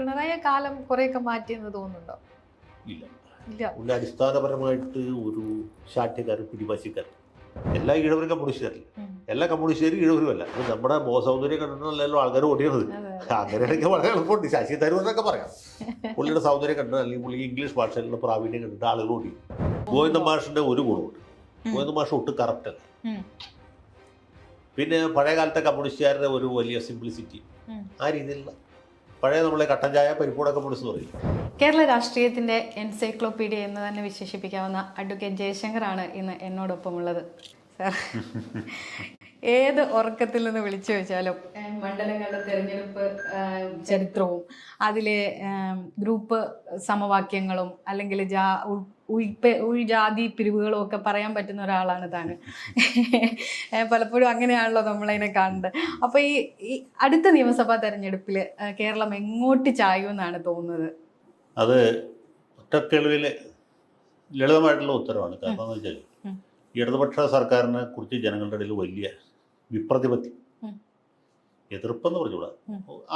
പിണറായി കാലം കുറെയൊക്കെ മാറ്റിയെന്ന് തോന്നുന്നുണ്ടോ? ഇല്ല. ഇല്ല. അടിസ്ഥാനപരമായിട്ട് ഒരു ശാഠ്യക്കാരൻ പിടിവാശിക്കാരൻ. എല്ലാ ഈഴവരും കമ്മ്യൂണിസ്റ്റുകാരില്ല. എല്ലാ കമ്മ്യൂണിസ്റ്റുകാരും ഈഴവരുമല്ല. അത് നമ്മുടെ മോസൗന്ദര്യം കണ്ടിട്ടല്ലോ ആൾക്കാർ ഓടിയത് അങ്ങനെയാണെങ്കിൽ വളരെ എളുപ്പമുണ്ട്. ശശി തരൂർ എന്നൊക്കെ പറയാം. പുള്ളിയുടെ സൗന്ദര്യം കണ്ടിട്ട് അല്ലെങ്കിൽ പുള്ളി ഇംഗ്ലീഷ് ഭാഷയിലുള്ള പ്രാവീണ്യം കണ്ടിട്ട് ആളുകൾ ഓടി. ഗോവിന്ദ മാഷിന്റെ ഒരു ഗുണമുണ്ട്. ഗോവിന്ദ മാഷ് ഒട്ടും കറക്റ്റ് അല്ല. പിന്നെ പഴയ കാലത്തെ കമ്മ്യൂണിസ്റ്റുകാരുടെ ഒരു വലിയ സിംപ്ലിസിറ്റി ആ രീതിയിലുള്ള പഴയ നമ്മളെ കട്ടൻ ചായ പരിപ്പൂടൊക്കെ പൊടിച്ചു പറയും. കേരള രാഷ്ട്രീയത്തിന്റെ എൻസൈക്ലോപീഡിയ എന്ന് തന്നെ വിശേഷിപ്പിക്കാവുന്ന അഡ്വക്കേറ്റ് ജയശങ്കറാണ് ഇന്ന് എന്നോടൊപ്പമുള്ളത്. സാർ ഏത് ഉറക്കത്തിൽ നിന്ന് വിളിച്ചു വെച്ചാലും മണ്ഡലങ്ങളുടെ തെരഞ്ഞെടുപ്പ് ചരിത്രവും അതിലെ ഗ്രൂപ്പ് സമവാക്യങ്ങളും അല്ലെങ്കിൽ ജാ ഉൾജാതി പിരിവുകളും ഒക്കെ പറയാൻ പറ്റുന്ന ഒരാളാണ് താൻ പലപ്പോഴും അങ്ങനെയാണല്ലോ നമ്മളതിനെ കാണുന്നത്. അപ്പോൾ ഈ ഈ അടുത്ത നിയമസഭാ തെരഞ്ഞെടുപ്പിൽ കേരളം എങ്ങോട്ട് ചായുമെന്നാണ് തോന്നുന്നത്? അത് ഒറ്റക്കെളിവിൽ ലളിതമായിട്ടുള്ള ഉത്തരവാണ്. കാരണം എന്ന് വെച്ചാൽ ഇടതുപക്ഷ സർക്കാരിനെ കുറിച്ച് ജനങ്ങളുടെ ഇടയിൽ വലിയ വിപ്രതിപത്തി. എതിർപ്പെന്ന് പറഞ്ഞുകൂടാ.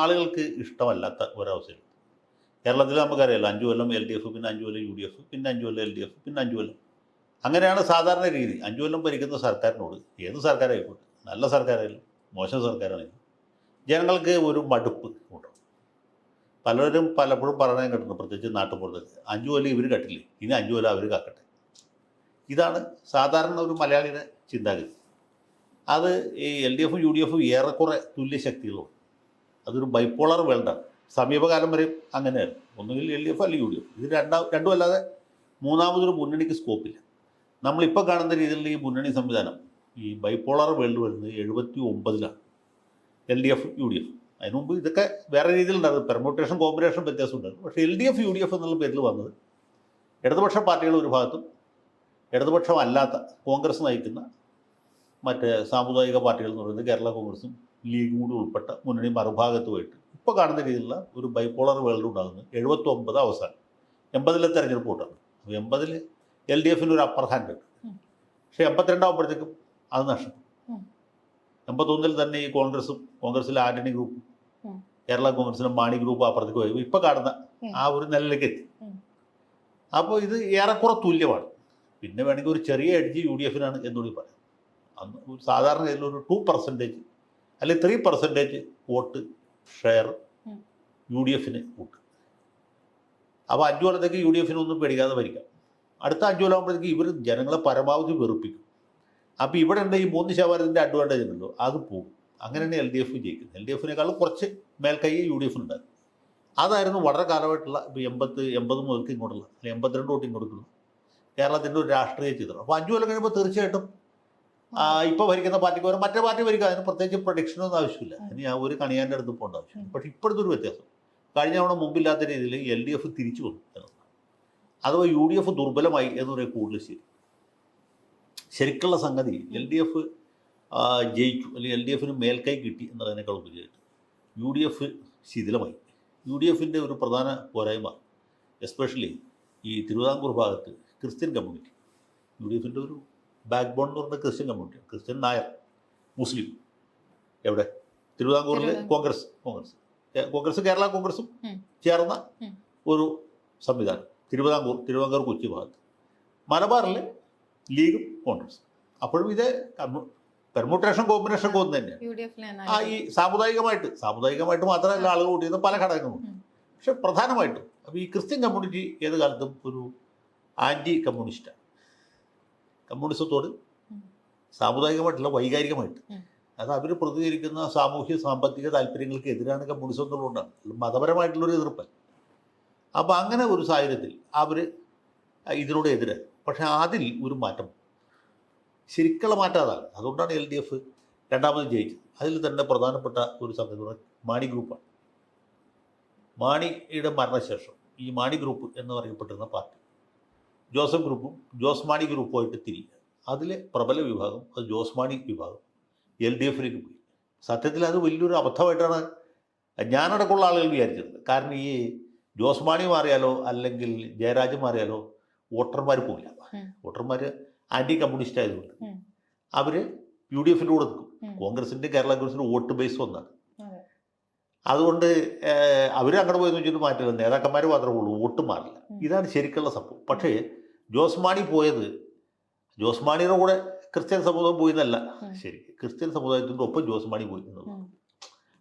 ആളുകൾക്ക് ഇഷ്ടമല്ലാത്ത ഒരവസ്ഥയിൽ. കേരളത്തിൽ നമുക്കറിയാലോ അഞ്ചു കൊല്ലം എൽ ഡി എഫ് പിന്നെ അഞ്ചു കൊല്ലം യു ഡി എഫ് പിന്നെ അഞ്ചു കൊല്ലം എൽ ഡി എഫ് പിന്നെ അഞ്ചു കൊല്ലം. അങ്ങനെയാണ് സാധാരണ രീതി. അഞ്ചു കൊല്ലം ഭരിക്കുന്ന സർക്കാരിനോട് ഏത് സർക്കാരായിക്കോട്ടെ നല്ല സർക്കാരായാലും മോശം സർക്കാരാണെങ്കിലും ജനങ്ങൾക്ക് ഒരു മടുപ്പ് ഉണ്ടാവും പലരും പലപ്പോഴും പറയാൻ കിട്ടുന്നു പ്രത്യേകിച്ച് നാട്ടുപുറത്ത് അഞ്ചു കൊല്ലം ഇവർ കട്ടില്ലേ ഇനി അഞ്ചു കൊല്ലം അവർ കാക്കട്ടെ. ഇതാണ് സാധാരണ ഒരു മലയാളിയുടെ ചിന്താഗതി. അത് ഈ എൽ ഡി എഫും യു ഡി എഫും ഏറെക്കുറെ തുല്യ ശക്തികളുണ്ട്. അതൊരു ബൈപ്പോളർ വേൾഡാണ്. സമീപകാലം വരെ അങ്ങനെയായിരുന്നു. ഒന്നുകിൽ എൽ ഡി എഫ് അല്ലെങ്കിൽ യു ഡി എഫ് ഇത് രണ്ടാ രണ്ടും അല്ലാതെ മൂന്നാമതൊരു മുന്നണിക്ക് സ്കോപ്പില്ല നമ്മളിപ്പോൾ കാണുന്ന രീതിയിലുള്ള ഈ മുന്നണി സംവിധാനം ഈ ബൈപ്പോളർ വേൾഡ് വരുന്നത് എഴുപത്തി ഒമ്പതിലാണ് L D F U D F അതിനു മുമ്പ് ഇതൊക്കെ വേറെ രീതിയിലുണ്ടായിരുന്നു. പെർമുട്ടേഷൻ കോമ്പിനേഷൻ വ്യത്യാസം ഉണ്ടായിരുന്നു പക്ഷേ L D F U D F എന്നുള്ള പേരിൽ വന്നത് ഇടതുപക്ഷ പാർട്ടികൾ ഒരു ഭാഗത്തും ഇടതുപക്ഷം അല്ലാത്ത കോൺഗ്രസ് നയിക്കുന്ന മറ്റ് സാമുദായിക പാർട്ടികൾ എന്ന് പറയുന്നത് കേരള കോൺഗ്രസും ലീഗും കൂടി ഉൾപ്പെട്ട മുന്നണി മറുഭാഗത്തുമായിട്ട് ഇപ്പോൾ കാണുന്ന രീതിയിലുള്ള ഒരു ബൈപ്പോളർ വേൾഡ് ഉണ്ടാകുന്നത് എഴുപത്തി ഒമ്പത് അവസാനം. എൺപതിലെ തെരഞ്ഞെടുപ്പ് കൂട്ടാണ് അപ്പോൾ എൺപതിൽ എൽ ഡി എഫിന് ഒരു അപ്പർ ഹാൻഡ് ഉണ്ട്. പക്ഷേ എൺപത്തിരണ്ടാകുമ്പോഴത്തേക്കും അത് നഷ്ടം. എൺപത്തൊന്നിൽ തന്നെ ഈ കോൺഗ്രസും കോൺഗ്രസിലെ ആന്റണി ഗ്രൂപ്പും കേരള കോൺഗ്രസിലെ മാണി ഗ്രൂപ്പ് അപ്പുറത്തേക്ക് പോയി. ഇപ്പോൾ കാണുന്ന ആ ഒരു നിലയിലേക്ക് എത്തി. അപ്പോൾ ഇത് ഏറെക്കുറെ തുല്യമാണ്. പിന്നെ വേണമെങ്കിൽ ഒരു ചെറിയ എഡ്ജി യു ഡി എഫിനാണ് എന്നുകൂടി പറയാം. അന്ന് സാധാരണ ഒരു ടു പെർസെന്റേജ് അല്ലെങ്കിൽ three percentage vote share. U D എഫിന് കൂട്ടും. അപ്പോൾ അഞ്ചു കൊല്ലത്തേക്ക് യു ഡി എഫിന് ഒന്നും പേടിക്കാതെ ഭരിക്കാം. അടുത്ത അഞ്ചു കൊല്ലം ആകുമ്പോഴത്തേക്ക് ഇവർ ജനങ്ങളെ പരമാവധി വെറുപ്പിക്കും. അപ്പോൾ ഇവിടെ ഉണ്ട് ഈ മൂന്ന് ശതമാനത്തിന്റെ അഡ്വാന്റേജ് ഉണ്ടല്ലോ അത് പോകും. അങ്ങനെയാണ് എൽ ഡി എഫ് ജയിക്കുന്നത്. എൽ ഡി എഫിനേക്കാളും കുറച്ച് മേൽക്കൈ യു ഡി എഫിനുണ്ടായിരുന്നു. അതായിരുന്നു വളരെ കാലമായിട്ടുള്ള ഇപ്പോൾ എൺപത്ത് എൺപത് മുതൽക്ക് ഇങ്ങോട്ടുള്ള അല്ലെങ്കിൽ എൺപത്തിരണ്ട് തൊട്ട് ഇങ്ങോട്ടുള്ള കേരളത്തിന്റെ ഒരു രാഷ്ട്രീയ ചിത്രം. അപ്പോൾ അഞ്ചു കൊല്ലം കഴിയുമ്പോൾ തീർച്ചയായിട്ടും ഇപ്പോൾ ഭരിക്കുന്ന പാർട്ടിക്ക് പകരം മറ്റേ പാർട്ടി ഭരിക്കുക അതിന് പ്രത്യേകിച്ച് പ്രൊഡിക്ഷനൊന്നും ആവശ്യമില്ല. ഇനി ആ ഒരു കണിയാന്റെ അടുത്ത് പോകേണ്ട ആവശ്യമില്ല. പക്ഷേ ഇപ്പോഴത്തെ ഒരു വ്യത്യാസം. കഴിഞ്ഞ തവണ മുമ്പില്ലാത്ത രീതിയിൽ എൽ ഡി എഫ് തിരിച്ചു വന്നു. അഥവാ യു ഡി എഫ് ദുർബലമായി എന്ന് പറയാൻ കൂടുതൽ ശരി. ശരിക്കുള്ള സംഗതി എൽ ഡി എഫ് ജയിച്ചു. അല്ലെങ്കിൽ എൽ ഡി എഫിന് മേൽക്കൈ കിട്ടി എന്നതിനേക്കാൾ ഉപരിയായിട്ട് യു ഡി എഫ് ശിഥിലമായി. യു ഡി എഫിന്റെ ഒരു പ്രധാന പോരായ്മ എസ്പെഷ്യലി ഈ തിരുവിതാംകൂർ ഭാഗത്ത് ക്രിസ്ത്യൻ കമ്മ്യൂണിറ്റി യു ഡി എഫിന്റെ ഒരു ബാക്ക് ബോൺ എന്ന് പറഞ്ഞ Christian community Christian Nair Muslim. എവിടെ? തിരുവിതാംകൂറിൽ കോൺഗ്രസ് കോൺഗ്രസ്. കോൺഗ്രസ് കേരള കോൺഗ്രസും ചേർന്ന ഒരു സംവിധാനം തിരുവിതാംകൂർ തിരുവിതാംകൂർ കൊച്ചി ഭാഗത്ത്. മലബാറിൽ ലീഗും കോൺഗ്രസ്. അപ്പോഴും ഇത് പെർമുട്ടേഷൻ കോമ്പിനേഷൻ ഒക്കെ ഒന്ന് തന്നെയാണ്. യു ആ ഈ സാമുദായികമായിട്ട് സാമുദായികമായിട്ട് മാത്രമല്ല ആളുകൾ കൂട്ടിയത് പല ഘടകങ്ങളുണ്ട് പക്ഷെ പ്രധാനമായിട്ടും അപ്പോൾ ഈ ക്രിസ്ത്യൻ കമ്മ്യൂണിറ്റി ഏത് കാലത്തും ഒരു ആന്റി കമ്മ്യൂണിസ്റ്റാണ് കമ്മ്യൂണിസത്തോട് ഉം. സാമുദായികമായിട്ടുള്ള വൈകാരികമായിട്ട്. അത് അവർ പ്രതികരിക്കുന്ന സാമൂഹ്യ സാമ്പത്തിക താല്പര്യങ്ങൾക്ക് എതിരാണ് കമ്മ്യൂണിസം എന്നുള്ളതുകൊണ്ടാണ്. മതപരമായിട്ടുള്ളൊരു എതിർപ്പ്. അപ്പോൾ അങ്ങനെ ഒരു സാഹചര്യത്തിൽ അവർ ഇതിനോട് എതിരായി പക്ഷേ അതിൽ ഒരു മാറ്റം. ശരിക്കുള്ള മാറ്റം അതാണ്. അതുകൊണ്ടാണ് എൽ ഡി എഫ് രണ്ടാമത് ജയിച്ചത്. അതിൽ തന്നെ പ്രധാനപ്പെട്ട ഒരു സംഗതി മാണി ഗ്രൂപ്പാണ്. മാണിയുടെ മരണശേഷം ഈ മാണി ഗ്രൂപ്പ് എന്ന് പറയപ്പെട്ടിരുന്ന പാർട്ടി. ജോസഫ് ഗ്രൂപ്പും ജോസ് മാണി ഗ്രൂപ്പുമായിട്ട് തിരിയുക അതിലെ പ്രബല വിഭാഗം അത് ജോസ് മാണി വിഭാഗം എൽ ഡി എഫിലേക്ക് പോയി. സത്യത്തിൽ അത് വലിയൊരു അബദ്ധമായിട്ടാണ് ഞാനടക്കമുള്ള ആളുകൾ വിചാരിച്ചത് കാരണം ഈ ജോസ് മാണി മാറിയാലോ അല്ലെങ്കിൽ ജയരാജ് മാറിയാലോ വോട്ടർമാർ പോകില്ല വോട്ടർമാർ ആന്റി കമ്മ്യൂണിസ്റ്റ് ആയതുകൊണ്ട് അവർ യു ഡി എഫിന്റെ കൂടെ നിൽക്കും. കോൺഗ്രസിന്റെ കേരള കോൺഗ്രസിന്റെ വോട്ട് ബേസ് ഒന്നാണ് അതുകൊണ്ട് അവർ അങ്ങോട്ട് പോയെന്ന് വെച്ചിട്ട് മാറ്റില്ല നേതാക്കന്മാർ മാത്രമേ ഉള്ളൂ. വോട്ട് മാറില്ല. ഇതാണ് ശരിക്കുള്ള സംഭവം. പക്ഷേ ജോസ് മാണി പോയത്. ജോസ് മാണിയുടെ കൂടെ ക്രിസ്ത്യൻ സമുദായം പോയി എന്നല്ല ശരി ക്രിസ്ത്യൻ സമുദായത്തിന്റെ ഒപ്പം ജോസ് മാണി പോയി എന്നുള്ളത്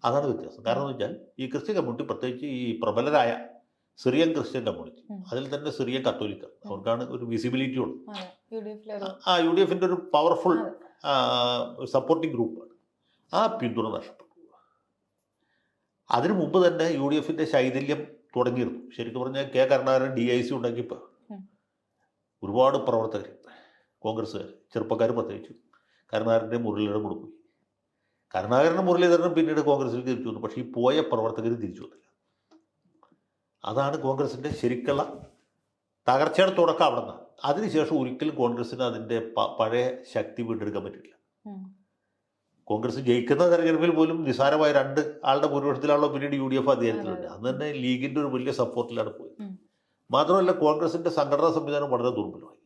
അതാണ് വ്യത്യാസം. കാരണം എന്ന് വെച്ചാൽ ഈ ക്രിസ്ത്യൻ കമ്മ്യൂണിറ്റി പ്രത്യേകിച്ച് ഈ പ്രബലരായ സിറിയൻ ക്രിസ്ത്യൻ കമ്മ്യൂണിറ്റി. അതിൽ തന്നെ സിറിയൻ കത്തോലിക്കർ അവർക്കാണ് ഒരു വിസിബിലിറ്റി ഉള്ളത്. ആ യു ഡി എഫിന്റെ ഒരു പവർഫുൾ. സപ്പോർട്ടിംഗ് ഗ്രൂപ്പാണ് ആ പിന്തുണ നഷ്ടപ്പെട്ടു. അതിനു മുമ്പ് തന്നെ യു ഡി എഫിന്റെ ശൈഥല്യം തുടങ്ങിയിരുന്നു. ശരിക്കും പറഞ്ഞാൽ K Karunakaran D I C ഉണ്ടാക്കിയപ്പോൾ. ഒരുപാട് പ്രവർത്തകർ കോൺഗ്രസ്സുകാർ ചെറുപ്പക്കാർ പ്രത്യേകിച്ചു കരുണാകരന്റെ മുരളീധരൻ കൂടെ പോയി. കരുണാകരനും മുരളീധരനും പിന്നീട് കോൺഗ്രസിൽ തിരിച്ചു വന്നു. പക്ഷേ ഈ പോയ പ്രവർത്തകർ തിരിച്ചു വന്നില്ല. അതാണ് കോൺഗ്രസിന്റെ ശരിക്കുള്ള തകർച്ചയുടെ തുടക്കം അവിടെ നിന്ന്. അതിനുശേഷം ഒരിക്കലും കോൺഗ്രസിന് അതിന്റെ പഴയ ശക്തി വീണ്ടെടുക്കാൻ പറ്റില്ല. കോൺഗ്രസ് ജയിക്കുന്ന തെരഞ്ഞെടുപ്പിൽ പോലും നിസ്സാരമായ രണ്ട് ആളുടെ ഭൂരിപക്ഷത്തിലാണല്ലോ പിന്നീട് യു ഡി എഫ് അധികാരത്തിലുണ്ട്. അന്ന് തന്നെ ലീഗിന്റെ ഒരു വലിയ സപ്പോർട്ടിലാണ് പോയത്. മാത്രമല്ല കോൺഗ്രസിന്റെ സംഘടനാ സംവിധാനം വളരെ ദുർബലമായി.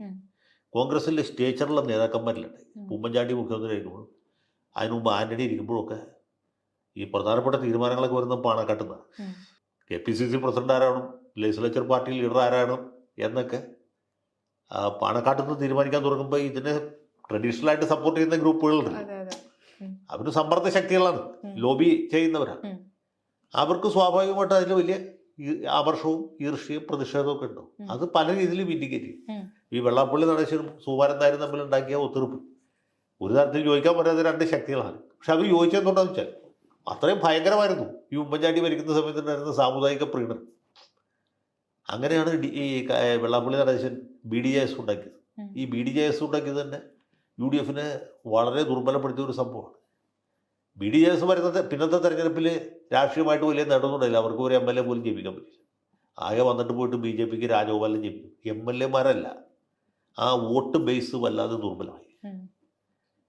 കോൺഗ്രസിലെ സ്റ്റേച്ചറുള്ള നേതാക്കന്മാരിലുണ്ട്. ഉമ്മൻചാണ്ടി മുഖ്യമന്ത്രി ആയിരിക്കുമ്പോൾ അതിനു മുമ്പ് ആന്റണി ഇരിക്കുമ്പോഴൊക്കെ ഈ പ്രധാനപ്പെട്ട തീരുമാനങ്ങളൊക്കെ വരുന്ന പാണക്കാട്ടുന്ന. K P C C president ആരാണ്? ലെജിസ്ലേച്ചർ പാർട്ടി ലീഡർ ആരാണ്? എന്നൊക്കെ നിന്ന് തീരുമാനിക്കാൻ തുടങ്ങുമ്പോൾ ഇതിനെ ട്രഡീഷണൽ ആയിട്ട് സപ്പോർട്ട് ചെയ്യുന്ന ഗ്രൂപ്പുകളുണ്ട്. അവർ സമ്മർദ്ദ ശക്തികളാണ്. ലോബി ചെയ്യുന്നവരാണ്. അവർക്ക് സ്വാഭാവികമായിട്ട് അതിൽ വലിയ ആമർഷവും ഈർഷ്യയും പ്രതിഷേധവും ഒക്കെ ഉണ്ടോ. അത് പല രീതിയിലും ഇൻഡിക്കേറ്റ് ചെയ്യും. ഈ വെള്ളാപ്പള്ളി നടേശനും സുകുമാരൻ നായരും തമ്മിൽ ഉണ്ടാക്കിയ ഒത്തുതീർപ്പ് ഒരു തരത്തിൽ ചോദിക്കാൻ പറ്റാത്ത രണ്ട് ശക്തികളാണ്. പക്ഷെ അവർ ചോദിച്ചെന്തുകൊണ്ടാന്ന് വെച്ചാൽ അത്രയും ഭയങ്കരമായിരുന്നു. ഈ ഉമ്മൻചാണ്ടി ഭരിക്കുന്ന സമയത്ത് ഉണ്ടായിരുന്ന സാമുദായിക പ്രീണനം. അങ്ങനെയാണ് ഈ Vellappally Natesan B D J S ഉണ്ടാക്കിയത്. ഈ ബി ഡി ജെ എസ് ഉണ്ടാക്കിയത് തന്നെ യു ഡി എഫിനെ വളരെ ദുർബലപ്പെടുത്തിയ ഒരു സംഭവമാണ്. ബി ഡി ജെ എസ് വരുന്നത് പിന്നത്തെ തെരഞ്ഞെടുപ്പിൽ രാഷ്ട്രീയമായിട്ട് വലിയ നേട്ടമൊന്നുമില്ല. അവർക്ക് ഒരു എം എൽ എ പോലും ജയിപ്പിക്കാൻ പറ്റില്ല. ആകെ വന്നിട്ട് പോയിട്ട് ബി ജെ പിക്ക് രാജഗോപാലൻ ജയിപ്പിക്കും. എം എൽ എമാരല്ല ആ വോട്ട് ബേസ് വല്ലാതെ ദുർബലമായി.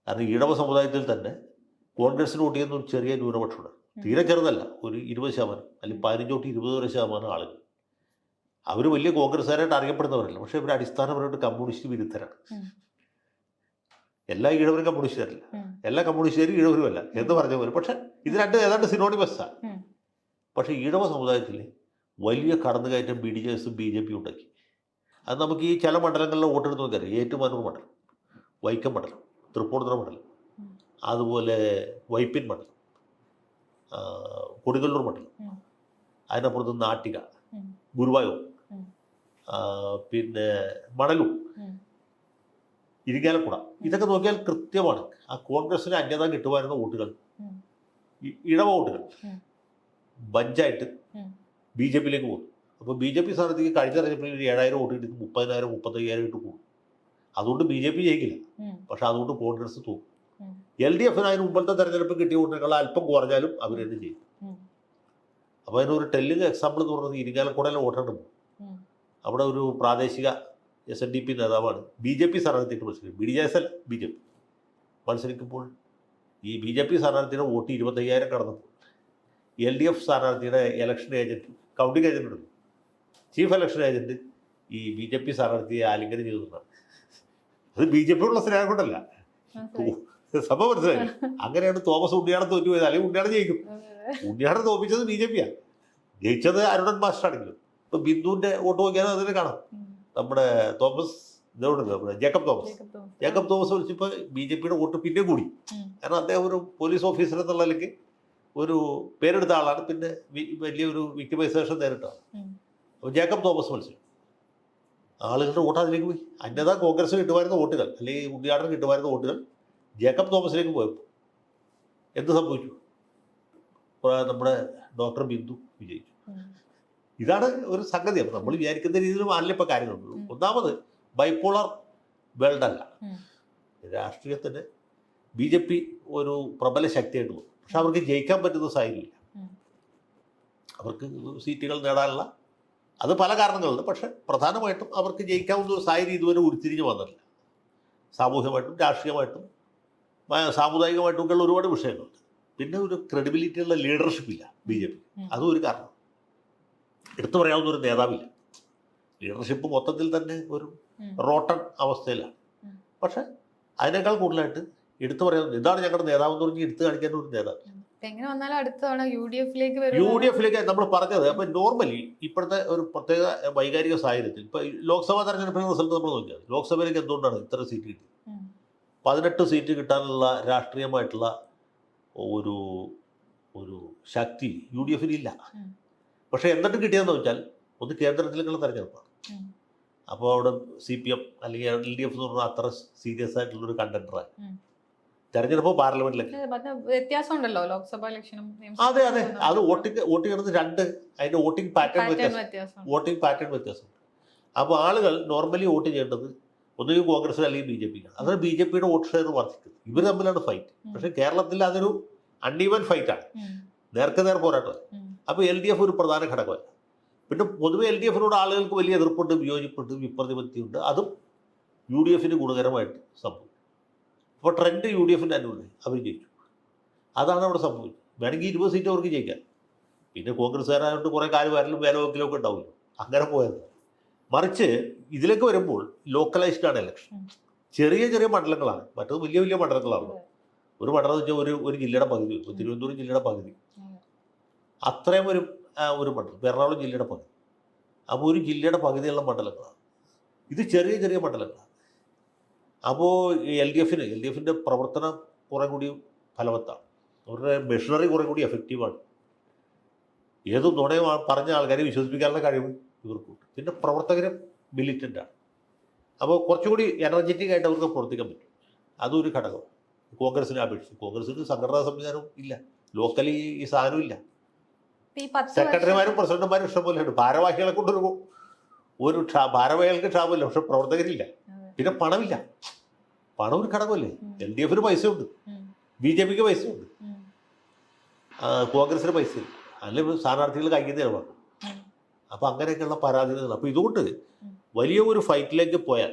കാരണം ഈഴവ സമുദായത്തിൽ തന്നെ കോൺഗ്രസിന് വോട്ട് ചെയ്യുന്ന ഒരു ചെറിയ ന്യൂനപക്ഷമുണ്ട്. തീരെ ചെറുതല്ല. ഒരു ഇരുപത് ശതമാനം അല്ലെങ്കിൽ പതിനഞ്ച് തൊട്ട് ഇരുപത് വരെ ശതമാനം ആളുകൾ. അവർ വലിയ കോൺഗ്രസ്സുകാരായിട്ട് അറിയപ്പെടുന്നവരല്ല. പക്ഷേ ഇവർ അടിസ്ഥാനപരമായിട്ട് കമ്മ്യൂണിസ്റ്റ് വിരുദ്ധരാണ്. എല്ലാ ഈഴവരും കമ്മ്യൂണിസ്റ്റുകാരല്ല. എല്ലാ കമ്മ്യൂണിസ്റ്റുകാരും ഈഴവരുമല്ല എന്ന് പറഞ്ഞ പോലെ പക്ഷെ ഇത് രണ്ട് ഏതാണ്ട് സിനോണിമസാണ്. പക്ഷേ ഈഴവ സമുദായത്തിൽ വലിയ കടന്നുകയറ്റം ബി ഡി ജെ എസും ബി ജെ പി ഉണ്ടാക്കി അത് നമുക്ക് ഈ ചില മണ്ഡലങ്ങളിലെ വോട്ടെടുത്ത് നോക്കിയാൽ ഏറ്റുമാനൂർ മണ്ഡലം വൈക്കം മണ്ഡലം തൃപ്പൂണിത്തുറ മണ്ഡലം. അതുപോലെ വൈപ്പിൻ മണ്ഡലം കൊടുങ്ങല്ലൂർ മണ്ഡലം. അതിനപ്പുറത്ത് നാട്ടിക ഗുരുവായൂർ പിന്നെ മണലൂർ. ഇരിങ്ങാലക്കുട ഇതൊക്കെ നോക്കിയാൽ കൃത്യമാണ്. ആ കോൺഗ്രസിന് അന്യത കിട്ടുമായിരുന്ന വോട്ടുകൾ. ഇഴ ഇടവ വോട്ടുകൾ. ബഞ്ചായിട്ട്. ബി ജെ പിയിലേക്ക് പോകും. അപ്പോൾ ബി ജെ പി സ്ഥാനത്തേക്ക് കഴിഞ്ഞ തെരഞ്ഞെടുപ്പിൽ ഒരു ഏഴായിരം വോട്ട് കിട്ടി മുപ്പതിനായിരം മുപ്പത്തയ്യായിരം ഇട്ട് പോകും. അതുകൊണ്ട് ബി ജെ പി ജയിക്കില്ല. പക്ഷെ അതുകൊണ്ട് കോൺഗ്രസ് തോക്കും. എൽ ഡി എഫിന് അതിന് മുമ്പത്തെ തെരഞ്ഞെടുപ്പ് കിട്ടിയ വോട്ടുകൾ അല്പം കുറഞ്ഞാലും അവർ തന്നെ ചെയ്യും. അപ്പൊ അപ്പോൾ അതിനൊരു ടെല്ലിങ് എക്സാമ്പിൾ എന്ന് പറയുന്നത് ഇരിങ്ങാലക്കുടയിലെ വോട്ടെണ്ണം അവിടെ ഒരു പ്രാദേശിക എസ് എൻ ഡി പി നേതാവാണ്. ബി ജെ പി സ്ഥാനാർത്ഥിക്ക് മത്സരിക്കും. ബി ഡി ജെ എസ് അല്ല ബി ജെ പി മത്സരിക്കുമ്പോൾ ഈ ബി ജെ പി സ്ഥാനാർത്ഥിയുടെ വോട്ട് ഇരുപത്തയ്യായിരം കടന്നപ്പോൾ എൽ ഡി എഫ് സ്ഥാനാർത്ഥിയുടെ ഇലക്ഷൻ ഏജന്റ് കൗണ്ടിങ് ഏജന്റ് ഉണ്ട് ചീഫ് ഇലക്ഷൻ ഏജന്റ് ഈ ബി ജെ പി സ്ഥാനാർത്ഥിയെ ആലിംഗനം ചെയ്തതാണ് അത് ബി ജെ പി ഉള്ള സ്നേഹം കൊണ്ടല്ല. സംഭവം മനസ്സിലായി. അങ്ങനെയാണ് തോമസ് ഉണ്ണിയാടം തോറ്റു പോയത് അല്ലെങ്കിൽ ഉണ്ണിയാടം ജയിക്കും. ഉണ്ണിയാടം തോപ്പിച്ചത് ബി ജെ പിയാണ് ജയിച്ചത് അരുണൻ മാസ്റ്റർ ആണെങ്കിലും ഇപ്പൊ ബിന്ദുവിന്റെ വോട്ട് നോക്കിയാൽ അതിനെ കാണാം. നമ്മുടെ തോമസ് ഇതോടുണ്ട് നമ്മുടെ ജേക്കബ് തോമസ്. ജേക്കബ് തോമസ്. വിളിച്ചപ്പോൾ ബി ജെ പിയുടെ വോട്ട് പിന്നെ കൂടി. കാരണം അദ്ദേഹം ഒരു പോലീസ് ഓഫീസർ എന്നുള്ള നിലയ്ക്ക് ഒരു പേരെടുത്ത ആളാണ്. പിന്നെ വലിയൊരു വിക്ടിമൈസേഷൻ നേരിട്ടാണ് അപ്പോൾ ജേക്കബ് തോമസ് മത്സരം ആളുകളുടെ വോട്ട് അതിലേക്ക് പോയി. അന്യത കോൺഗ്രസ് കിട്ടുമായിരുന്ന വോട്ടുകൾ. അല്ലെങ്കിൽ ഉദ്ഘാടനം കിട്ടുമായിരുന്ന വോട്ടുകൾ ജേക്കബ് തോമസിലേക്ക് പോയപ്പോൾ എന്ത് സംഭവിച്ചു? നമ്മുടെ ഡോക്ടർ ബിന്ദു വിജയിച്ചു. ഇതാണ് ഒരു സംഗതി. അപ്പം നമ്മൾ വിചാരിക്കുന്ന രീതിയിൽ അല്ല ഇപ്പോൾ കാര്യങ്ങളുള്ളൂ. ഒന്നാമത് ബൈപോളർ വേൾഡ് അല്ല. രാഷ്ട്രീയത്തിന് ബി ജെ പി ഒരു പ്രബല ശക്തിയായിട്ട് പോകും പക്ഷെ അവർക്ക് ജയിക്കാൻ പറ്റുന്ന സാഹചര്യമില്ല. അവർക്ക് സീറ്റുകൾ നേടാനുള്ള അത് പല കാരണങ്ങളുണ്ട്. പക്ഷെ പ്രധാനമായിട്ടും അവർക്ക് ജയിക്കാവുന്ന ഒരു സാഹചര്യം ഇതുവരെ ഉരുത്തിരിഞ്ഞ് വന്നിട്ടില്ല. സാമൂഹ്യമായിട്ടും രാഷ്ട്രീയമായിട്ടും സാമുദായികമായിട്ടും ഒക്കെയുള്ള ഒരുപാട് വിഷയങ്ങളുണ്ട്. പിന്നെ ഒരു ക്രെഡിബിലിറ്റിയുള്ള ലീഡർഷിപ്പ് ഇല്ല ബി ജെ പി. അതും ഒരു കാരണം എടുത്തു പറയാവുന്ന ഒരു നേതാവില്ല ലീഡർഷിപ്പ് മൊത്തത്തിൽ തന്നെ ഒരു. റോട്ടൺ അവസ്ഥയിലാണ് പക്ഷെ അതിനേക്കാൾ കൂടുതലായിട്ട് എടുത്തു പറയാവുന്ന ഇതാണ് ഞങ്ങളുടെ നേതാവ് എന്ന് പറഞ്ഞ് എടുത്തു കാണിക്കാൻ ഒരു നേതാവ് എങ്ങനെ വന്നാലും അടുത്ത തവണ യു ഡി എഫിലേക്ക് യു ഡി എഫിലേക്ക് നമ്മൾ പറഞ്ഞത് അപ്പൊ നോർമലി ഇപ്പോഴത്തെ ഒരു പ്രത്യേക വൈകാരിക സാഹചര്യത്തിൽ ഇപ്പൊ ലോക്സഭാ തെരഞ്ഞെടുപ്പിന്റെ റിസൾട്ട് നമ്മൾ നോക്കിയാൽ ലോക്സഭയിലേക്ക് എന്തുകൊണ്ടാണ് ഇത്ര സീറ്റ് കിട്ടിയത്. പതിനെട്ട് സീറ്റ് കിട്ടാനുള്ള രാഷ്ട്രീയമായിട്ടുള്ള ഒരു ഒരു ശക്തി യു ഡി എഫിനില്ല. പക്ഷേ എന്നിട്ട് കിട്ടിയതെന്ന് വെച്ചാൽ ഒന്ന് കേന്ദ്രത്തിലേക്കുള്ള തെരഞ്ഞെടുപ്പാണ്. അപ്പോൾ അവിടെ സി പി എം അല്ലെങ്കിൽ എൽ ഡി എഫ് എന്ന് പറഞ്ഞാൽ അത്ര സീരിയസ് ആയിട്ടുള്ളൊരു കണ്ടക്ടറായി. തെരഞ്ഞെടുപ്പ് പാർലമെന്റിലേക്ക്. വ്യത്യാസമുണ്ടല്ലോ ലോക്സഭാ ഇലക്ഷനും അതെ അതെ. അത് വോട്ടിംഗ് വോട്ടിംഗ് എടുത്ത് രണ്ട് അതിന്റെ വോട്ടിംഗ് പാറ്റേൺ വ്യത്യാസം. വോട്ടിംഗ് പാറ്റേൺ വ്യത്യാസമുണ്ട്. അപ്പോൾ ആളുകൾ നോർമലി വോട്ട് ചെയ്യേണ്ടത് ഒന്നുകിൽ കോൺഗ്രസ് അല്ലെങ്കിൽ ബി ജെ പിക്കാണ് അതാണ് ബി ജെ പിയുടെ വോട്ട് ഷെയർ വർദ്ധിക്കുന്നത്. ഇവർ തമ്മിലാണ് ഫൈറ്റ്. പക്ഷേ കേരളത്തിൽ അതൊരു അൺഈവൻ ഫൈറ്റാണ് നേർക്ക് നേർ പോരാട്ടമാണ് അപ്പോൾ എൽ ഡി എഫ് ഒരു പ്രധാന ഘടകമല്ല. പിന്നെ പൊതുവെ എൽ ഡി എഫിനോട് ആളുകൾക്ക് വലിയ എതിർപ്പുണ്ട് വിയോജിപ്പുണ്ട് വിപ്രതിപത്തിയുണ്ട് അതും യു ഡി എഫിന് ഗുണകരമായിട്ട് സംഭവിക്കും. അപ്പോൾ ട്രെൻഡ് യു ഡി എഫിന്റെ അനുകൂലം അവർ ജയിച്ചു. അതാണ് അവിടെ സംഭവിച്ചത്. വേണമെങ്കിൽ ഇരുപത് സീറ്റ് അവർക്ക് ജയിക്കാം. പിന്നെ കോൺഗ്രസ്സുകാരായതുകൊണ്ട് കുറേ കാര്യം വരലും വേല വക്കിലൊക്കെ ഉണ്ടാവുമല്ലോ. അങ്ങനെ പോയത്. മറിച്ച് ഇതിലേക്ക് വരുമ്പോൾ ലോക്കലൈസ്ഡാണ് ഇലക്ഷൻ ചെറിയ ചെറിയ മണ്ഡലങ്ങളാണ്. മറ്റത് വലിയ വലിയ മണ്ഡലങ്ങളാണ് ഒരു മണ്ഡലം എന്ന് വെച്ചാൽ ഒരു ഒരു ജില്ലയുടെ പകുതി. തിരുവനന്തപുരം ജില്ലയുടെ പകുതി. അത്രയും ഒരു ഒരു മണ്ഡലം. എറണാകുളം ജില്ലയുടെ പകുതി. അപ്പോൾ ഒരു ജില്ലയുടെ പകുതിയുള്ള മണ്ഡലങ്ങളാണ്. ഇത് ചെറിയ ചെറിയ മണ്ഡലങ്ങളാണ്. അപ്പോൾ എൽ ഡി എഫിന് എൽ ഡി എഫിന്റെ പ്രവർത്തനം കുറേ കൂടി ഫലവത്താണ് അവരുടെ മെഷീനറി കുറേ കൂടി എഫക്റ്റീവാണ്. ഏത് നുണയും പറഞ്ഞ ആൾക്കാരെ വിശ്വസിപ്പിക്കാനുള്ള കഴിവ് ഇവർക്കുണ്ട് പിന്നെ പ്രവർത്തകരും മിലിറ്റന്റാണ് അപ്പോൾ കുറച്ചുകൂടി എനർജറ്റിക് ആയിട്ട് അവർക്ക് പ്രവർത്തിക്കാൻ പറ്റും. അതൊരു ഘടകം. കോൺഗ്രസിനെ അപേക്ഷിച്ച്. കോൺഗ്രസിന് സംഘടനാ സംവിധാനവും ഇല്ല. ലോക്കലി ഈ സാധനവും ഇല്ല. സെക്രട്ടറിമാരും പ്രസിഡന്റുമാരും ഇഷ്ടംപോലെയുണ്ട്. ഭാരവാഹികളെ കൊണ്ടൊരു ഒരു ഭാരവാഹികൾക്ക് ക്ഷാമമില്ല പക്ഷെ പ്രവർത്തകരില്ല. പിന്നെ പണമില്ല. പണം ഒരു ഘടകമല്ലേ. എൽ ഡി എഫിന് പൈസ ഉണ്ട് ബി ജെ പിക്ക് പൈസ ഉണ്ട് കോൺഗ്രസിന് കോൺഗ്രസിന് പൈസയില്ല അല്ലെങ്കിൽ സ്ഥാനാർത്ഥികൾ കൈയ്യിൽ നിലവാക്കും അപ്പൊ അപ്പോൾ അങ്ങനെയൊക്കെയുള്ള പരാതികൾ അപ്പോൾ ഇതുകൊണ്ട്. വലിയ ഒരു ഫൈറ്റിലേക്ക് പോയാൽ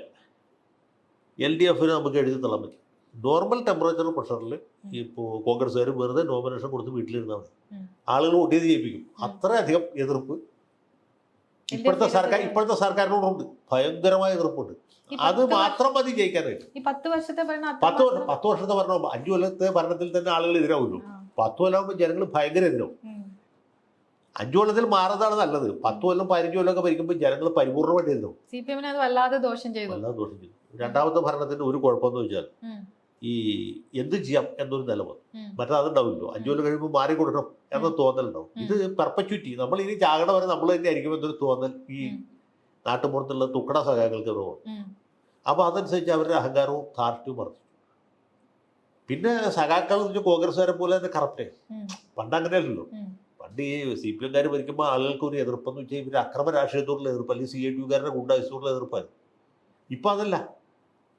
എൽ ഡി എഫിന് നമുക്ക് എഴുതി തള്ളാൻ പറ്റും. നോർമൽ ടെമ്പറേച്ചർ പ്രഷറിൽ ഇപ്പോൾ കോൺഗ്രസ്സുകാർ വെറുതെ നോമിനേഷൻ കൊടുത്ത് വീട്ടിലിരുന്നാൽ മതി. ആളുകൾ വോട്ട് ചെയ്ത് ജയിപ്പിക്കും. അത്രയധികം എതിർപ്പ് ഇപ്പോഴത്തെ സർക്കാർ ഇപ്പോഴത്തെ സർക്കാരിനോടുണ്ട്. ഭയങ്കരമായ എതിർപ്പുണ്ട്. അത് മാത്രം മതി ജയിക്കാനായിട്ട്. പത്ത് വർഷത്തെ പത്ത് വർഷം പത്ത് വർഷത്തെ ഭരണം അഞ്ചു കൊല്ലത്തെ ഭരണത്തിൽ തന്നെ ആളുകൾ എതിരാവുമല്ലോ. ആ. പത്ത് കൊല്ലമാകുമ്പോൾ ജനങ്ങൾ ഭയങ്കര എതിരാവും. അഞ്ചു കൊല്ലത്തിൽ മാറുന്നതാണ് നല്ലത്. പത്ത് കൊല്ലം പതിനഞ്ച് കൊല്ലമൊക്കെ ഭരിക്കുമ്പോൾ ജനങ്ങൾ പരിപൂർണമായിട്ട് എതിരാവും. സി പി എമ്മിന് അത് വല്ലാതെ ദോഷം ചെയ്തു. വല്ലാതെ ദോഷം ചെയ്തു. രണ്ടാമത്തെ ഭരണത്തിന്റെ ഒരു കുഴപ്പമെന്ന് വെച്ചാൽ. ഈ എന്ത് ചെയ്യാം എന്നൊരു നില വന്നു മറ്റേ അതുണ്ടാവില്ലോ അഞ്ചു കൊല്ലം കഴിയുമ്പോൾ മാറി കൊടുക്കണം എന്ന തോന്നലുണ്ടാവും. ഇത് പെർപ്പച്യൂറ്റി നമ്മൾ ഇനി ചാകട വരെ നമ്മൾ തന്നെ ആയിരിക്കും എന്നൊരു തോന്നൽ ഈ. നാട്ടുപുറത്തുള്ള തുക്കട സഹായങ്ങൾക്ക് തോന്നും അപ്പൊ അപ്പോൾ അതനുസരിച്ച് അവരുടെ അഹങ്കാരവും ധാർഷ്ട്യവും വർദ്ധിച്ചു പിന്നെ സഖാക്കൾ എന്ന് വെച്ചാൽ കോൺഗ്രസ്സുകാരെ പോലെ തന്നെ കറക്റ്റ് ഉം. പണ്ട് അങ്ങനെയല്ലല്ലോ അല്ലല്ലോ. പണ്ട് ഈ സി പി എംകാർ ഭരിക്കുമ്പോൾ ആളുകൾക്ക് ഒരു എതിർപ്പെന്ന് വെച്ചാൽ ഇവർ അക്രമ രാഷ്ട്രീയത്തോടുള്ള എതിർപ്പ് അല്ലെങ്കിൽ സി ഐ ടിക്കാരുടെ ഗുണ്ടായുസത്തോടുള്ള എതിർപ്പായിരുന്നു. ഇപ്പം അതല്ല.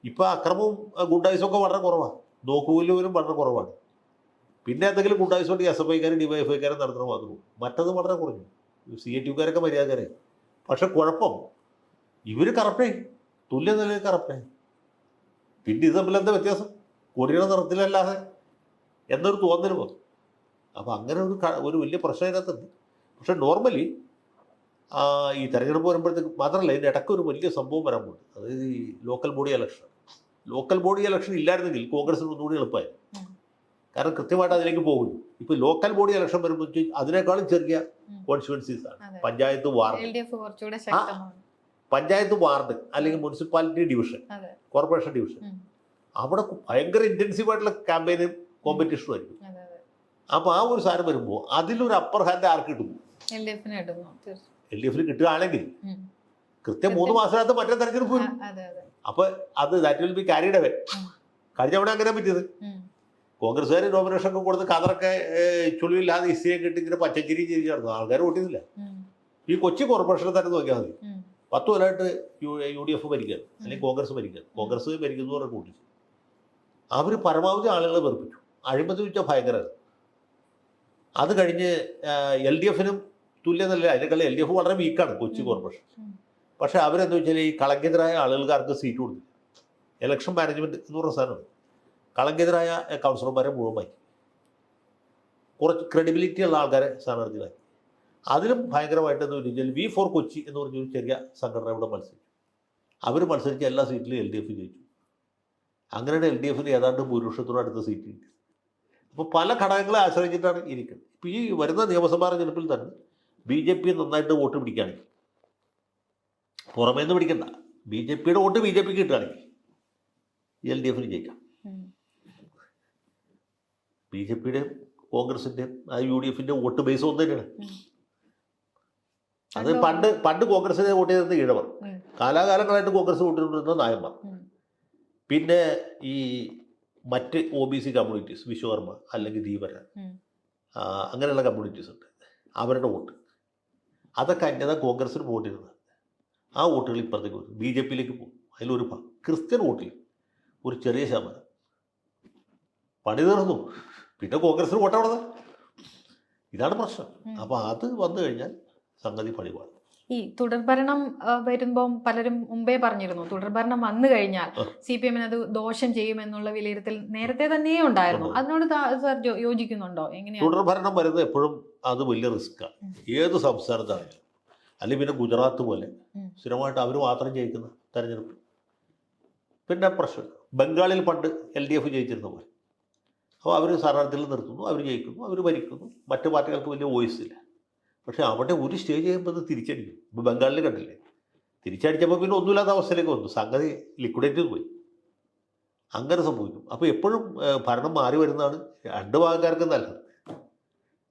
ഇപ്പം അക്രമവും ഗുണ്ടായുസും ഒക്കെ വളരെ കുറവാണ് നോക്കുപോലും വളരെ കുറവാണ്. പിന്നെ എന്തെങ്കിലും ഗുണ്ടായുസം കൊണ്ട് എസ് എഫ് ഐക്കാരും ഡി വൈ എഫ് ഐക്കാരും നടത്തണം മാത്രമേ മറ്റത് വളരെ കുറഞ്ഞു. സി എ ടിക്കാരൊക്കെ മര്യാദക്കാരെ പക്ഷെ കുഴപ്പം ഇവർ കറപ്റ്റേ തുല്യ നിലയിൽ കറപ്റ്റേ പിന്നെ ഇത് തമ്മിൽ എന്താ വ്യത്യാസം? കൊടിയുടെ നിറത്തിലല്ലാതെ എന്നൊരു തോന്നൽ വന്നു. അപ്പോൾ അങ്ങനെ ഒരു ഒരു വലിയ പ്രശ്നം ഇതിനകത്തുണ്ട്. പക്ഷെ നോർമലി ഈ തെരഞ്ഞെടുപ്പ് വരുമ്പോഴത്തേക്ക് മാത്രമല്ല ഇതിന്റെ ഇടയ്ക്ക് ഒരു വലിയ സംഭവം വരാൻ പോകുന്നുണ്ട്. അതായത് ഈ local body election local body election ഇല്ലായിരുന്നെങ്കിൽ കോൺഗ്രസിന് ഒന്നുകൂടി എളുപ്പമായി. കാരണം കൃത്യമായിട്ട് അതിലേക്ക് പോകും. ഇപ്പൊ ലോക്കൽ ബോഡി ഇലക്ഷൻ വരുമ്പോൾ അതിനേക്കാളും ചെറിയ ഉം. കോൺസ്റ്റിറ്റ്യൻസീസ് ആണ് പഞ്ചായത്ത് വാർഡ്. പഞ്ചായത്ത് വാർഡ് അല്ലെങ്കിൽ മുനിസിപ്പാലിറ്റി ഡിവിഷൻ കോർപ്പറേഷൻ ഡിവിഷൻ. അവിടെ ഭയങ്കര ഇന്റൻസീവ് ആയിട്ടുള്ള ക്യാമ്പയിനും കോമ്പറ്റീഷനും ആയിരിക്കും. അപ്പോൾ ആ ഒരു സാധനം വരുമ്പോൾ അതിലൊരു അപ്പർ ഹാൻഡ് ആർക്ക് കിട്ടും? എൽ ഡി എഫിന് കിട്ടുകയാണെങ്കിൽ കൃത്യം മൂന്ന് മാസത്തിനകത്ത് മറ്റേ തെരഞ്ഞെടുപ്പ് വരും. അതെ അതെ ദാറ്റ് വിൽ ബി കാരിയുടെ വേ. കഴിഞ്ഞ അവിടെ അങ്ങനെ പറ്റിയത്. കോൺഗ്രസ്സുകാർ നോമിനേഷൻ ഒക്കെ കൊടുത്ത് കതറൊക്കെ ചുളിവില്ലാതെ ഇസിയെ കിട്ടി ഇങ്ങനെ പച്ചച്ചിരി ചെയ്ത് നടന്നു. ആൾക്കാർ ഓട്ടിയില്ല ഈ കൊച്ചി കോർപ്പറേഷനെ തന്നെ നോക്കിയാൽ മതി. പത്ത് കൊല്ലമായിട്ട് യു യു ഡി എഫ് ഭരിക്കുകയാണ് അല്ലെങ്കിൽ കോൺഗ്രസ് ഭരിക്കുകയാണ് കോൺഗ്രസ് ഭരിക്കുന്നു പറഞ്ഞ കൂട്ടി അവർ പരമാവധി ആളുകളെ വെറുപ്പിച്ചു. അഴിമതി വെച്ച ഭയങ്കര അത് കഴിഞ്ഞ് എൽ ഡി എഫിനും തുല്യതല്ല അതിനേക്കാൾ എൽ ഡി എഫ് വളരെ വീക്കാണ് കൊച്ചി കോർപ്പറേഷൻ. പക്ഷേ അവരെന്താ വെച്ചാൽ ഈ കളങ്കിതരായ ആളുകൾക്ക് സീറ്റ് കൊടുത്തില്ല ഇലക്ഷൻ മാനേജ്മെന്റ് എന്ന് പറഞ്ഞ സാധനമാണ് കളങ്കിതരായ കൗൺസിലർമാരെ മുഴുവൻ കുറച്ച് ക്രെഡിബിലിറ്റി ഉള്ള ആൾക്കാരെ സ്ഥാനാർത്ഥികളായി. അതിലും ഭയങ്കരമായിട്ട് എന്ന് വെച്ചാൽ വി ഫോർ കൊച്ചി എന്ന് പറഞ്ഞൊരു ചെറിയ സംഘടന ഇവിടെ മത്സരിച്ചു. അവർ മത്സരിച്ച എല്ലാ സീറ്റിലും എൽ ഡി എഫ് ജയിച്ചു. അങ്ങനെയാണ് എൽ ഡി എഫിന് ഏതാണ്ട് ഭൂരിപക്ഷത്തോട് അടുത്ത സീറ്റ് കിട്ടി അപ്പോൾ പല ഘടകങ്ങളെ ആശ്രയിച്ചിട്ടാണ് ഇരിക്കുന്നത്. ഇപ്പോൾ ഈ വരുന്ന നിയമസഭാ തെരഞ്ഞെടുപ്പിൽ തന്നെ ബി ജെ പി നന്നായിട്ട് വോട്ട് പിടിക്കുകയാണെങ്കിൽ പുറമേ നിന്ന് പിടിക്കണ്ട. ബി ജെ പിയുടെ വോട്ട് ബി ജെ പിക്ക് കിട്ടുകയാണെങ്കിൽ എൽ ഡി എഫിന് ജയിക്കാം. ബി ജെ പിയുടെ കോൺഗ്രസിന്റെയും ആ യു ഡി എഫിന്റെ വോട്ട് ബേസ് ഒന്ന് തന്നെയാണ് അത് പണ്ട് പണ്ട് കോൺഗ്രസിനെ വോട്ട് ചെയ്തിരുന്നത് ഈഴവർ. കാലാകാലങ്ങളായിട്ട് കോൺഗ്രസ് വോട്ട് ചെയ്തിരുന്നത് നായന്മാർ. പിന്നെ ഈ മറ്റ് O B C communities Vishwakarma അല്ലെങ്കിൽ ദീപര അങ്ങനെയുള്ള കമ്മ്യൂണിറ്റീസ് ഉണ്ട്. അവരുടെ വോട്ട്. അതൊക്കെ അന്യത കോൺഗ്രസിന് വോട്ട് ചെയ്യുന്നത് ആ വോട്ടുകൾ ഇപ്പുറത്തേക്ക് വരും. ബി ജെ പിയിലേക്ക് പോകും. അതിലൊരു ഭാഗം ക്രിസ്ത്യൻ വോട്ടിൽ ഒരു ചെറിയ ശതമാനം. പണി തീർന്നു. പിന്നെ കോൺഗ്രസിന് വോട്ട് അവിടെ ഇതാണ് പ്രശ്നം. അപ്പൊ അപ്പോൾ അത് വന്നു കഴിഞ്ഞാൽ സംഗതി പണിപാട് പാടും ഈ തുടർഭരണം വരുമ്പോൾ വരുമ്പം പലരും മുമ്പേ പറഞ്ഞിരുന്നു. തുടർഭരണം വന്നു കഴിഞ്ഞാൽ. സി പി എമ്മിന് അത് ദോഷം ചെയ്യുമെന്നുള്ള വിലയിരുത്തൽ നേരത്തെ തന്നെ ഉണ്ടായിരുന്നു. അതിനോട് സാർ യോജിക്കുന്നുണ്ടോ? എങ്ങനെയാണ്? തുടർഭരണം വരുന്നത് എപ്പോഴും അത് വലിയ റിസ്ക്കാണ്. ഏത് സംസ്ഥാനത്താണെങ്കിലും. അല്ലെങ്കിൽ പിന്നെ ഗുജറാത്ത് പോലെ. സ്ഥിരമായിട്ട് അവർ മാത്രം ജയിക്കുന്ന തെരഞ്ഞെടുപ്പ്. പിന്നെ പ്രശ്നം ബംഗാളിൽ പണ്ട് എൽ ഡി എഫ് ജയിച്ചിരുന്ന പോലെ. അപ്പോൾ അവർ സ്ഥാനാർത്ഥികൾ നിർത്തുന്നു അവർ ജയിക്കുന്നു അവർ ഭരിക്കുന്നു. മറ്റു പാർട്ടികൾക്ക് വലിയ വോയിസ് ഇല്ല. പക്ഷേ അവിടെ ഒരു സ്റ്റേജ് ചെയ്യുമ്പോൾ അത് തിരിച്ചടിക്കും. ഇപ്പോൾ ബംഗാളിൽ കണ്ടില്ലേ? തിരിച്ചടിച്ചപ്പോൾ പിന്നെ ഒന്നുമില്ലാത്ത അവസ്ഥയിലേക്ക് വന്നു. സംഗതി ലിക്വിഡേറ്റ് ചെയ്ത് പോയി. അങ്ങനെ സംഭവിക്കും. അപ്പോൾ എപ്പോഴും ഭരണം മാറി വരുന്നതാണ് രണ്ട് ഭാഗക്കാർക്കും നല്ലത്.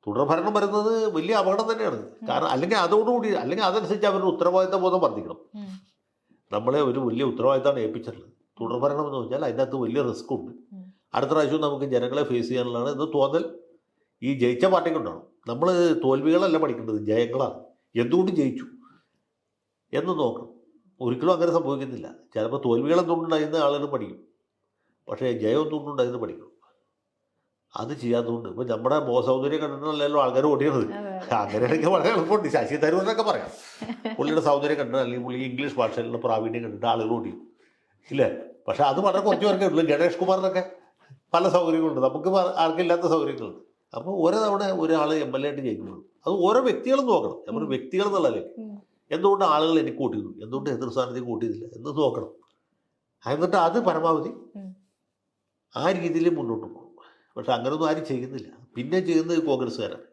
തുടർ ഭരണം വരുന്നത് വലിയ അപകടം തന്നെയാണ്. കാരണം അല്ലെങ്കിൽ അതോടുകൂടി അല്ലെങ്കിൽ അതനുസരിച്ച് അവരുടെ ഉത്തരവാദിത്ത ബോധം വർദ്ധിക്കണം നമ്മളെ ഒരു വലിയ ഉത്തരവാദിത്തമാണ് ഏൽപ്പിച്ചിട്ടുള്ളത്. തുടർഭരണം എന്ന് വെച്ചാൽ അതിനകത്ത് വലിയ റിസ്ക് ഉണ്ട്. അടുത്ത പ്രാവശ്യം നമുക്ക് ജനങ്ങളെ ഫേസ് ചെയ്യാനുള്ളതാണ് എന്ന് തോന്നൽ. ഈ ജയിച്ച പാർട്ടിക്ക് ഉണ്ടാവും നമ്മൾ തോൽവികളല്ല പഠിക്കേണ്ടത് ജയങ്ങളാണ്. എന്തുകൊണ്ട് ജയിച്ചു? എന്ന് നോക്കണം. ഒരിക്കലും അങ്ങനെ സംഭവിക്കുന്നില്ല. ചിലപ്പോൾ തോൽവികൾ എന്തുകൊണ്ടുണ്ടായിരുന്ന ആളുകൾ പഠിക്കും. പക്ഷേ ജയം എന്തുകൊണ്ടുണ്ടായിരുന്നു പഠിക്കണം. അത് ചെയ്യാത്തതുകൊണ്ട് ഇപ്പം നമ്മുടെ മോസൗന്ദര്യം കണ്ടിട്ടല്ലോ ആൾക്കാർ ഓടിയത്. അങ്ങനെയാണെങ്കിൽ വളരെ എളുപ്പമുണ്ട്. ശശി തരൂരിനൊക്കെ പറയാം. പുള്ളിയുടെ സൗന്ദര്യം കണ്ടിട്ട് അല്ലെങ്കിൽ പുള്ളി ഇംഗ്ലീഷ് ഭാഷയിലുള്ള പ്രാവീണ്യം കണ്ടിട്ട് ആളുകൾ ഓടിയും ഇല്ലേ? പക്ഷെ അത് വളരെ കുറച്ച് പേർക്കേ ഉള്ളൂ. ഗണേഷ് കുമാറിനൊക്കെ പല സൗകര്യങ്ങളുണ്ട്. നമുക്ക് ആർക്കില്ലാത്ത സൗകര്യങ്ങളുണ്ട്. അപ്പോൾ ഓരോ തവണ ഒരാൾ എം എൽ എ ആയിട്ട് ജയിക്കുന്നുള്ളൂ അത് ഓരോ വ്യക്തികളും നോക്കണം. നമ്മൾ. വ്യക്തികൾ എന്നുള്ളതല്ലേ. എന്തുകൊണ്ട് ആളുകൾ എനിക്ക് കൂട്ടിയിരുന്നു എന്തുകൊണ്ട് എതിർ സ്ഥാനത്തേക്ക് കൂട്ടിയിരുന്നില്ല എന്ന് നോക്കണം. എന്നിട്ട് അത് പരമാവധി. ആ രീതിയിൽ മുന്നോട്ട് പോകും പക്ഷെ അങ്ങനൊന്നും ആരും ചെയ്യുന്നില്ല. പിന്നെ ചെയ്യുന്നത് കോൺഗ്രസ്സുകാരാണ്.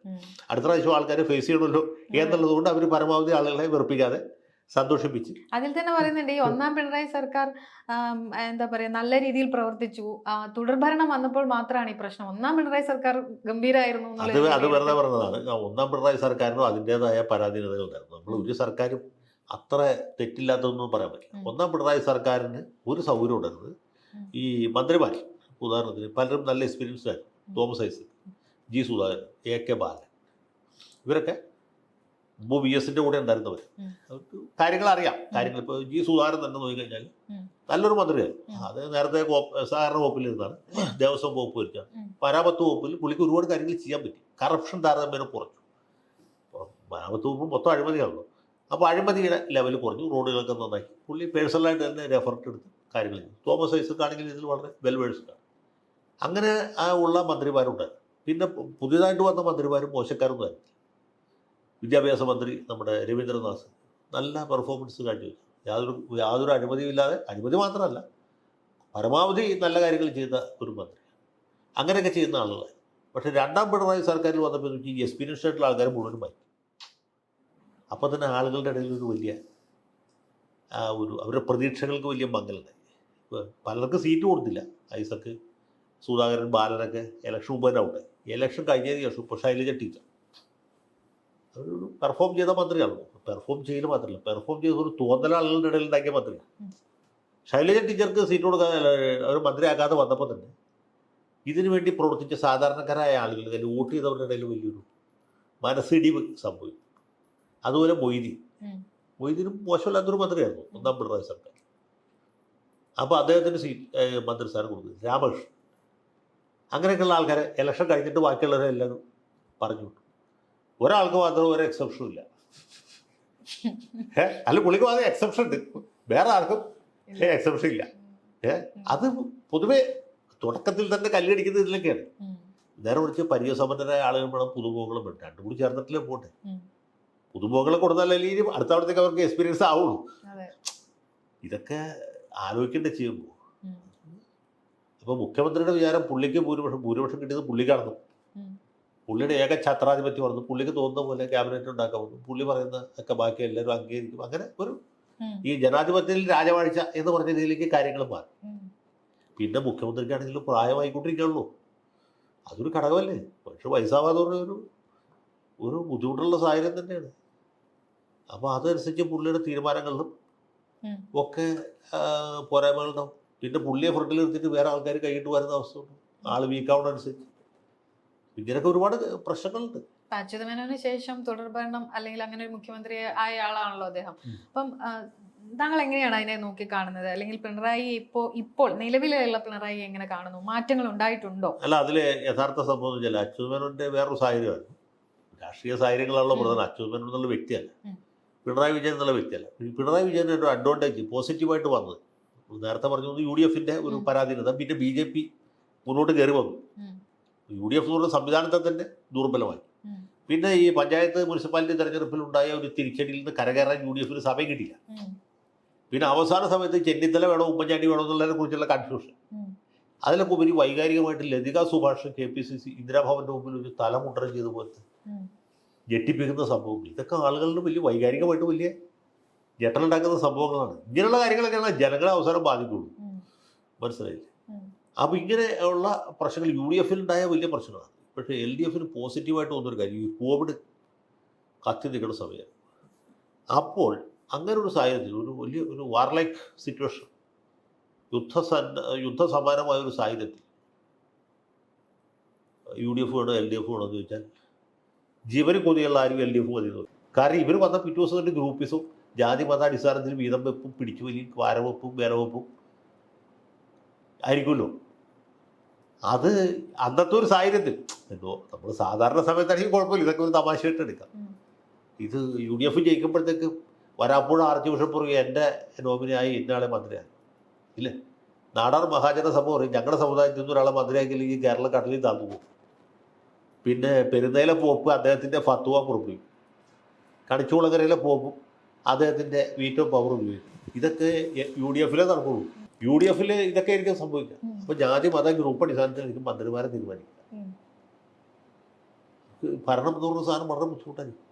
അടുത്ത പ്രാവശ്യം ആൾക്കാരെ ഫേസ് ചെയ്യണമല്ലോ എന്നുള്ളത് കൊണ്ട് അവർ പരമാവധി ആളുകളെ വെറുപ്പിക്കാതെ സന്തോഷിപ്പിച്ച്. അതിൽ തന്നെ പറയുന്നുണ്ട് ഈ ഒന്നാം പിണറായി സർക്കാർ എന്താ പറയാ നല്ല രീതിയിൽ പ്രവർത്തിച്ചു. തുടർഭരണം വന്നപ്പോൾ മാത്രമാണ് ഈ പ്രശ്നം. ഒന്നാം പിണറായി സർക്കാർ ഗംഭീരായിരുന്നു അത് അത് വെറുതെ പറഞ്ഞതാണ്. ഒന്നാം പിണറായി സർക്കാരിനും അതിന്റെതായ പരാധീനതകൾ ഉണ്ടായിരുന്നു നമ്മൾ ഒരു സർക്കാരും അത്ര തെറ്റില്ലാത്തതൊന്നും പറയാൻ പറ്റില്ല. ഒന്നാം പിണറായി സർക്കാരിന് ഒരു സൗകര്യം ഉണ്ടായിരുന്നത് ഈ മന്ത്രിമാർ ഉദാഹരണത്തിന് പലരും നല്ല എക്സ്പീരിയൻസ് ആയി Thomas Isaac G Sudhakaran A K Balan. ഇവരൊക്കെ മുമ്പ് വി എസിന്റെ കൂടെ ഉണ്ടായിരുന്നവർ അവർക്ക് കാര്യങ്ങൾ അറിയാം കാര്യങ്ങൾ ഇപ്പോൾ ജി സുധാകരൻ തന്നെ നോക്കിക്കഴിഞ്ഞാൽ കഴിഞ്ഞാൽ നല്ലൊരു മന്ത്രിയാണ്. അത് നേരത്തെ സഹകരണ വകുപ്പിലിരുന്നാണ് ദേവസ്വം വകുപ്പ് ഭരിച്ചാണ്. പരാപത്ത് മരാമത്ത് വകുപ്പിൽ പുള്ളിക്ക് ഒരുപാട് കാര്യങ്ങൾ ചെയ്യാൻ പറ്റി. കറപ്ഷൻ താരതമ്യേന കുറച്ചു. മരാമത്ത് വകുപ്പ് മൊത്തം അഴിമതിയാണല്ലോ. അപ്പോൾ അഴിമതിയുടെ ലെവൽ കുറഞ്ഞു. റോഡുകളൊക്കെ നന്നായി. പുള്ളി പേഴ്സണലായിട്ട് തന്നെ റെഫർട്ട് എടുത്ത് കാര്യങ്ങൾ ചെയ്തു. തോമസ് ഐസക് ആണെങ്കിൽ ഇതിൽ വളരെ വെൽ വേഴ്സ്ഡാണ് അങ്ങനെ ആ ഉള്ള മന്ത്രിമാരുണ്ട്. പിന്നെ പുതിയതായിട്ട് വന്ന മന്ത്രിമാരും മോശക്കാരൊന്നും ആയിരുന്നില്ല വിദ്യാഭ്യാസ മന്ത്രി നമ്മുടെ രവീന്ദ്രനാഥ് നല്ല പെർഫോമൻസ് കാഴ്ചവെച്ചു യാതൊരു യാതൊരു അഴിമതിയും ഇല്ലാതെ അഴിമതി മാത്രമല്ല പരമാവധി നല്ല കാര്യങ്ങൾ ചെയ്ത ഒരു മന്ത്രി. അങ്ങനെയൊക്കെ ചെയ്യുന്ന ആളുകൾ പക്ഷേ രണ്ടാം പിണറായി സർക്കാരിൽ വന്നപ്പോൾ എക്സ്പീരിയൻസ് ആയിട്ടുള്ള ആൾക്കാർ മുഴുവനും മാറ്റി അപ്പോൾ തന്നെ ആളുകളുടെ ഇടയിൽ ഒരു വലിയ ഒരു അവരുടെ പ്രതീക്ഷകൾക്ക് വലിയ മങ്ങലുണ്ടായി. പലർക്കും സീറ്റ് കൊടുത്തില്ല ഐസക്ക്. സുധാകരൻ ബാലനൊക്കെ ഇലക്ഷൻ മുമ്പ് തന്നെ ഔട്ടായി ഇലക്ഷൻ കഴിഞ്ഞതിന് ശേഷം ഇപ്പോൾ ശൈലജ ടീച്ചർ അവരൊരു പെർഫോം ചെയ്ത മന്ത്രിയാണ്. പെർഫോം ചെയ്യൽ മാത്രമല്ല പെർഫോം ചെയ്ത ഒരു തോന്നൽ ആളുകളുടെ ഇടയിൽ ഉണ്ടാക്കിയ മന്ത്രിയാണ്. ശൈലജ ടീച്ചർക്ക് സീറ്റ് കൊടുക്കാൻ അവർ മന്ത്രിയാക്കാതെ വന്നപ്പോൾ തന്നെ ഇതിനു വേണ്ടി പ്രവർത്തിച്ച സാധാരണക്കാരായ ആളുകൾ അല്ലെങ്കിൽ വോട്ട് ചെയ്തവരുടെ ഇടയിൽ വലിയൊരു മനസ്സിടിവ് സംഭവിക്കും അതുപോലെ മൊയ്തി മൊയ്തീനും മോശമില്ലാത്തൊരു മന്ത്രിയായിരുന്നു. ഒന്നാം പിണറായി സർക്കാർ. അപ്പോൾ അദ്ദേഹത്തിന് സീറ്റ് മന്ത്രിസ്ഥാനം കൊടുത്തു രാമകൃഷ്ണൻ. അങ്ങനെയൊക്കെയുള്ള ആൾക്കാരെ ഇലക്ഷൻ കഴിഞ്ഞിട്ട് ബാക്കിയുള്ളവരെ എല്ലാവരും പറഞ്ഞു വിട്ടു. ഒരാൾക്ക് മാത്രം ഒരു എക്സെപ്ഷനും ഇല്ല. ഏഹ് അല്ല പുള്ളിക്ക് മാത്രം എക്സെപ്ഷൻ ഉണ്ട്. വേറെ ആർക്കും എക്സെപ്ഷൻ ഇല്ല. ഏ? അത് പൊതുവെ തുടക്കത്തിൽ തന്നെ കല്ലടിക്കുന്നത് ഇതിലൊക്കെയാണ്. നേരെ വിളിച്ച് പരിചയസമ്പന്നരായ ആളുകൾ വേണം പുതുമുഖങ്ങളും വേണം. രണ്ടും കൂടി ചേർന്നിട്ടില്ലേ പോട്ടെ. പുതുമുഖങ്ങളെ കൊടുത്താലേ ഇനി അടുത്ത അവിടത്തേക്ക് അവർക്ക് എക്സ്പീരിയൻസ് ആവുള്ളൂ. ഇതൊക്കെ ആലോചിക്കേണ്ട ചെയ്യുമ്പോൾ. അപ്പോൾ മുഖ്യമന്ത്രിയുടെ വിചാരം പുള്ളിക്ക് ഭൂരിപക്ഷം ഭൂരിപക്ഷം കിട്ടിയത് പുള്ളിക്കാണെന്നും. പുള്ളിയുടെ ഏക ഛത്രാധിപത്യം വന്നു പുള്ളിക്ക് തോന്നുന്ന പോലെ ക്യാബിനറ്റ് ഉണ്ടാക്കാമെന്നും പുള്ളി പറയുന്ന ഒക്കെ ബാക്കി എല്ലാവരും അംഗീകരിക്കും. അങ്ങനെ ഒരു ഈ ജനാധിപത്യത്തിൽ രാജവാഴ്ച എന്ന് പറഞ്ഞ രീതിയിലേക്ക് കാര്യങ്ങൾ മാറി. പിന്നെ മുഖ്യമന്ത്രിക്കാണെങ്കിലും പ്രായമായിക്കൊണ്ടിരിക്കുകയുള്ളൂ അതൊരു ഘടകമല്ലേ? പക്ഷെ വയസ്സാവാതെ ഒരു ഒരു ബുദ്ധിമുട്ടുള്ള സാഹചര്യം തന്നെയാണ്. അപ്പോൾ അതനുസരിച്ച് പുള്ളിയുടെ തീരുമാനങ്ങളിലും ഒക്കെ പോരായ്മകളുടെ പോരായ്മകളുണ്ടാവും പിന്നെ പുള്ളിയെ ഫ്രണ്ടിൽ നിർത്തിയിട്ട് വേറെ ആൾക്കാർ കൈയിട്ട് വരുന്ന അവസ്ഥയുണ്ട്. ആൾ വീക്കാവുന്ന അനുസരിച്ച് ഇങ്ങനെയൊക്കെ ഒരുപാട് പ്രശ്നങ്ങളുണ്ട്. അച്യുതമേനോന് ശേഷം തുടർഭരണം അല്ലെങ്കിൽ അങ്ങനെ ഒരു മുഖ്യമന്ത്രി ആയ ആളാണല്ലോ അദ്ദേഹം. അപ്പം താങ്കൾ എങ്ങനെയാണ് അതിനെ നോക്കി കാണുന്നത്? അല്ലെങ്കിൽ പിണറായി ഇപ്പോ ഇപ്പോൾ നിലവിലുള്ള പിണറായി എങ്ങനെ കാണുന്നു? മാറ്റങ്ങൾ ഉണ്ടായിട്ടുണ്ടോ? അല്ല അതിൽ യഥാർത്ഥ സംഭവം വെച്ചാൽ അച്യുതമേനോന്റെ വേറൊരു സാഹചര്യമായിരുന്നു രാഷ്ട്രീയ സാഹചര്യങ്ങളുള്ള പ്രധാന. അച്യുതമേനോൻ എന്നുള്ള വ്യക്തിയല്ല. പിണറായി വിജയൻ എന്നുള്ള വ്യക്തിയല്ല. പിണറായി വിജയന്റെ ഒരു അഡ്വാന്റേജ് പോസിറ്റീവായിട്ട് വന്നത്. നേരത്തെ പറഞ്ഞു യു ഡി എഫിന്റെ ഒരു പരാതി പരാധീനത പിന്നെ ബി ജെ പി മുന്നോട്ട് കയറി വന്നു. യു ഡി എഫ് എന്ന് പറഞ്ഞ സംവിധാനത്തെ തന്നെ ദുർബലമായി പിന്നെ ഈ പഞ്ചായത്ത് മുനിസിപ്പാലിറ്റി തെരഞ്ഞെടുപ്പിലുണ്ടായ ഒരു തിരിച്ചടിയിൽ നിന്ന് കരകയറാൻ യു ഡി എഫിന് സമയം കിട്ടിയില്ല. പിന്നെ അവസാന സമയത്ത് ചെന്നിത്തല വേണോ ഉമ്മൻചാണ്ടി വേണോ എന്നുള്ളതിനെ കുറിച്ചുള്ള കൺഫ്യൂഷൻ. അതിലൊക്കെ ഉപരി വൈകാരികമായിട്ട് Lathika Subhash K P C C ഇന്ദിരാഭവന്റെ മുമ്പിൽ ഒരു തലമുണ്ടരം ചെയ്ത പോലത്തെ. ഞെട്ടിപ്പിക്കുന്ന സംഭവങ്ങൾ ഇതൊക്കെ ആളുകളുടെ വലിയ വൈകാരികമായിട്ട് വലിയ ഞെട്ടലുണ്ടാക്കുന്ന സംഭവങ്ങളാണ്. ഇങ്ങനെയുള്ള കാര്യങ്ങളൊക്കെയാണ് ജനങ്ങളെ അവസാനം ബാധിക്കുള്ളൂ. മനസ്സിലായി മനസ്സിലായില്ലേ. അപ്പോൾ ഇങ്ങനെയുള്ള പ്രശ്നങ്ങൾ യു ഡി എഫിൽ ഉണ്ടായ വലിയ പ്രശ്നമാണ് പക്ഷെ എൽ ഡി എഫിന് പോസിറ്റീവായിട്ട് ഒരു കാര്യം ഈ കോവിഡ് കത്തി നിൽക്കുന്ന സമയം. അപ്പോൾ അങ്ങനെ ഒരു സാഹചര്യത്തിൽ ഒരു വലിയ ഒരു വാർലൈക്ക് സിറ്റുവേഷൻ യുദ്ധ യുദ്ധസമാനമായ ഒരു സാഹചര്യത്തിൽ യു ഡി എഫ് വേണോ എൽ ഡി എഫ് വേണോ എന്ന് ചോദിച്ചാൽ ജീവന് കൊതിയുള്ള ആരും എൽ ഡി എഫ് മതി കാരണം ഇവർ വന്ന പിറ്റേ ദിവസം തന്നെ ഗ്രൂപ്പിസും ജാതി മത അടിസ്ഥാനത്തിൽ വീതം വെപ്പും പിടിച്ചുവലിയും വാരവെപ്പും വിലവെപ്പും ആയിരിക്കുമല്ലോ. അത് അന്നത്തെ ഒരു സാഹചര്യത്തിൽ. എന്തോ നമ്മൾ സാധാരണ സമയത്താണെങ്കിൽ കുഴപ്പമില്ല. ഇതൊക്കെ ഒരു തമാശയായിട്ട് എടുക്കാം. ഇത് യു ഡി എഫ് ജയിക്കുമ്പോഴത്തേക്ക് വരാപ്പുഴ ആർച്ച് ബിഷപ്പ് പറയും എന്റെ നോമിനിയായി ഇന്നയാളെ മന്ത്രിയാണ് ഇല്ലേ? നാടാർ മഹാജന സഭ പറയും ഞങ്ങളുടെ സമുദായത്തിൽ നിന്ന് ഒരാളെ മന്ത്രിയാക്കിയില്ലെങ്കിൽ കേരള കടലിൽ താന്നു പോകും. പിന്നെ പെരുന്നയിലെ പോപ്പ് അദ്ദേഹത്തിന്റെ ഫത്വ പുറപ്പെടുവിക്കും കണിച്ചുകുളങ്ങരയിലെ പോപ്പും അദ്ദേഹത്തിന്റെ വീറ്റോ പവർ ഉപയോഗിക്കും. ഇതൊക്കെ യു ഡി എഫിലേ നടക്കുള്ളൂ. യു ഡി എഫിൽ ഇതൊക്കെ ആയിരിക്കും സംഭവിക്കുക. അപ്പോൾ ജാതി മത ഗ്രൂപ്പ് അടിസ്ഥാനത്തിലായിരിക്കും മന്ത്രിമാരെ തീരുമാനിക്കുക. ഭരണം എന്ന് പറഞ്ഞ സാധനം വളരെ ബുദ്ധിമുട്ടായിരിക്കും.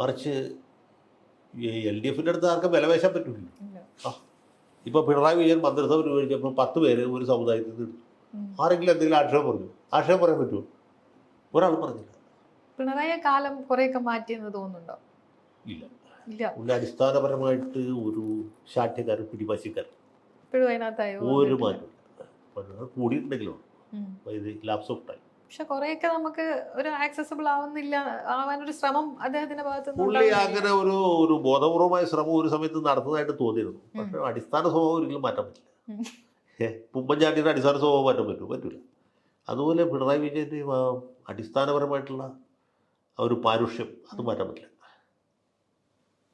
മറിച്ച് എൽ ഡി എഫിന്റെ അടുത്ത് ആർക്കും വിലവേശാൻ പറ്റില്ല ഇല്ല. ഇപ്പോൾ പിണറായി വിജയൻ മന്ത്രിസഭ രൂപീകരിച്ചപ്പോൾ പത്ത് പേര് ഒരു സമുദായത്തിൽ നിന്ന് എടുത്തു. ആരെങ്കിലും എന്തെങ്കിലും ആക്ഷേപം പറഞ്ഞു? ആക്ഷേപം പറയാൻ പറ്റുമോ? ഒരാൾ പറഞ്ഞില്ല. പിണറായി കാലം കുറെയൊക്കെ മാറ്റിയെന്ന് തോന്നുന്നുണ്ടോ? ഇല്ല. ഉള്ള അടിസ്ഥാനപരമായിട്ട് ഒരു ശാഠ്യക്കാരൻ പിടിവാശിക്കാരൻ. ഒരു മാറ്റം കൂടിയിട്ടുണ്ടെങ്കിലും. ഇത് ലാപ്സ് ഓഫ് ടൈം പക്ഷെ കുറെയൊക്കെ നമുക്ക് ഒരു ആക്സസബിൾ ആവുന്നില്ല ആവാനൊരു ശ്രമം അദ്ദേഹത്തിന്റെ ഭാഗത്ത് അങ്ങനെ ഒരു ഒരു ബോധപൂർവമായ ശ്രമം ഒരു സമയത്ത് നടത്തുന്നതായിട്ട് തോന്നിയിരുന്നു. പക്ഷെ അടിസ്ഥാന സ്വഭാവം ഒരിക്കലും മാറ്റാൻ പറ്റില്ല. ഉം. അടിസ്ഥാന സ്വഭാവം മാറ്റാൻ പറ്റും പറ്റില്ല അതുപോലെ പിണറായി വിജയന്റെയും അടിസ്ഥാനപരമായിട്ടുള്ള ആ ഒരു പാരുഷ്യം അത് മാറ്റാൻ പറ്റില്ല.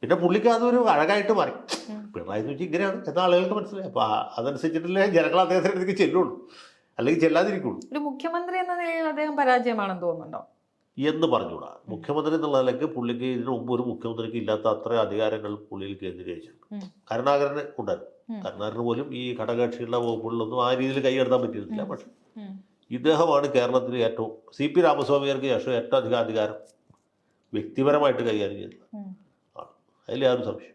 പിന്നെ പുള്ളിക്ക് അതൊരു അഴകായിട്ട് മാറി. പിണറായി എന്ന് വെച്ചാൽ ഇങ്ങനെയാണ്. എന്ന ആളുകൾക്ക് മനസ്സിലായി. അപ്പോൾ അതനുസരിച്ചിട്ടല്ലേ ജനങ്ങൾ അദ്ദേഹത്തിന്റെ അടുത്തേക്ക് ചെല്ലുള്ളൂ. അല്ലെങ്കിൽ ചെല്ലാതിരിക്കുള്ളൂ. ഒരു മുഖ്യമന്ത്രി എന്ന നിലയിൽ അദ്ദേഹം പരാജയമാണെന്ന് തോന്നുന്നുണ്ടോ? എന്ന് പറഞ്ഞുകൂടാ. മുഖ്യമന്ത്രി എന്നുള്ള നിലയ്ക്ക് പുള്ളിക്ക് ഇതിനു മുമ്പ് ഒരു മുഖ്യമന്ത്രിക്ക് ഇല്ലാത്ത അത്ര അധികാരങ്ങൾ പുള്ളിയിൽ കേന്ദ്രീകരിച്ചിട്ടുണ്ട്. കരുണാകരന് ഉണ്ടായിരുന്നു കരുണാകരന് പോലും ഈ ഘടകകക്ഷികളുടെ വകുപ്പുകളിലൊന്നും ആ രീതിയിൽ കൈയെടുത്താൻ പറ്റിയിരുന്നില്ല പക്ഷേ ഇദ്ദേഹമാണ് കേരളത്തിൽ ഏറ്റവും സി പി രാമസ്വാമിയർക്ക് ശേഷം ഏറ്റവും അധികം അധികാരം വ്യക്തിപരമായിട്ട് കൈകാര്യം ചെയ്തത്. അതിൽ യാതൊരു സംശയവും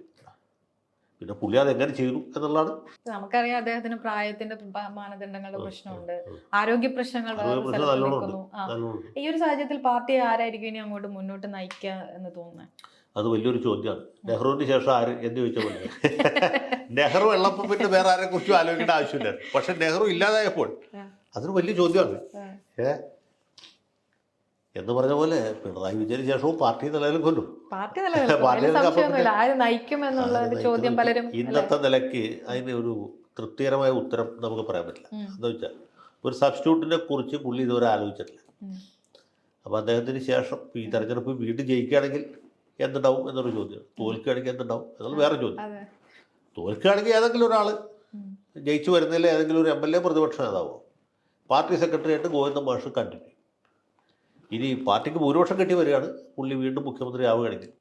പിന്നെ പുള്ളി അത് എങ്ങനെ ചെയ്തു എന്നുള്ളതാണ്. നമുക്കറിയാം അദ്ദേഹത്തിന് പ്രായത്തിന്റെ മാനദണ്ഡങ്ങളുടെ പ്രശ്നമുണ്ട്. ആരോഗ്യ പ്രശ്നങ്ങൾ ഈ ഒരു സാഹചര്യത്തിൽ പാർട്ടി ആരായിരിക്കും ഇനി അങ്ങോട്ട് മുന്നോട്ട് നയിക്കുക എന്ന് തോന്നുന്നത് അത് വലിയൊരു ചോദ്യമാണ്. നെഹ്റുവിന് ശേഷം ആര്? എന്ന് ചോദിച്ചാൽ മതി. നെഹ്റു ഉള്ളപ്പോൾ പിന്നെ വേറെ ആരെ കുറിച്ചും ആലോചിക്കേണ്ട ആവശ്യമില്ല. പക്ഷെ നെഹ്റു ഇല്ലാതായപ്പോൾ അതൊരു വലിയ ചോദ്യമാണ്. ആ. എന്ന് പറഞ്ഞ പോലെ പിണറായി വിജയന് ശേഷവും പാർട്ടി നിലനിൽക്കുമല്ലോ കൊല്ലും. പാർട്ടി പലരും ഇന്നത്തെ നിലയ്ക്ക് അതിന് ഒരു തൃപ്തികരമായ ഉത്തരം നമുക്ക് പറയാൻ പറ്റില്ല. എന്താ വെച്ചാൽ ഒരു സബ്സ്റ്റിറ്റ്യൂട്ടിനെ കുറിച്ച് പുള്ളി ഇതുവരെ ആലോചിച്ചിട്ടില്ല. അപ്പോൾ അദ്ദേഹത്തിന് ശേഷം ഈ തെരഞ്ഞെടുപ്പ് വീണ്ടും ജയിക്കുകയാണെങ്കിൽ എന്തുണ്ടാവും എന്നൊരു ചോദ്യം തോൽക്കുകയാണെങ്കിൽ എന്തുണ്ടാവും എന്നുള്ള വേറെ ചോദ്യം. തോൽക്കുകയാണെങ്കിൽ ഏതെങ്കിലും ഒരാൾ ജയിച്ചു വരുന്നതിൽ ഏതെങ്കിലും ഒരു എം എൽ എ പ്രതിപക്ഷ നേതാവോ? പാർട്ടി സെക്രട്ടറി ആയിട്ട് ഗോവിന്ദ മാഷ് കണ്ടിന്യൂ ഇനി പാർട്ടിക്ക് ഭൂരിപക്ഷം കിട്ടി വരികയാണ്. പുള്ളി വീണ്ടും മുഖ്യമന്ത്രി ആവുകയാണെങ്കിൽ.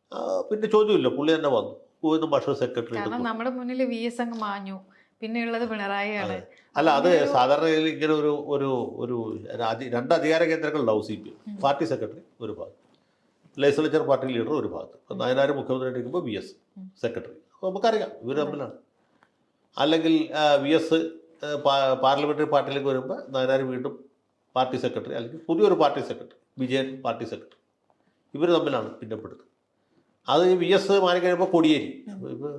പിന്നെ ചോദ്യമില്ല. പുള്ളി തന്നെ വന്നു. ഗോവിന്ദ മാഷ് സെക്രട്ടറി നമ്മുടെ മുന്നിൽ വി എസ് അങ്ങ് മാഞ്ഞു. പിന്നെയുള്ളത് പിണറായിയാണ്. അല്ല അത് സാധാരണ ഗതിയിൽ ഇങ്ങനെ ഒരു ഒരു ഒരു രാജ്യ രണ്ട് അധികാര കേന്ദ്രങ്ങളുണ്ടാവും C P M. Party secretary ഒരു ഭാഗം ലെജിസ്ലേച്ചർ പാർട്ടി ലീഡർ ഒരു ഭാഗത്ത്. ഇപ്പം നായനാർ മുഖ്യമന്ത്രി ഇരിക്കുമ്പോൾ വി എസ് സെക്രട്ടറി അപ്പോൾ നമുക്കറിയാം. ഇവർ തമ്മിലാണ്. അല്ലെങ്കിൽ വി എസ് പാർലമെന്ററി പാർട്ടിയിലേക്ക് വരുമ്പോൾ നായനാർ വീണ്ടും പാർട്ടി സെക്രട്ടറി അല്ലെങ്കിൽ പുതിയൊരു party secretary Vijayan party secretary. ഇവർ തമ്മിലാണ് ഭിന്നപ്പെടുന്നത് അത് വി എസ് മാറി കഴിയുമ്പോൾ കൊടിയേരി. ഇപ്പോൾ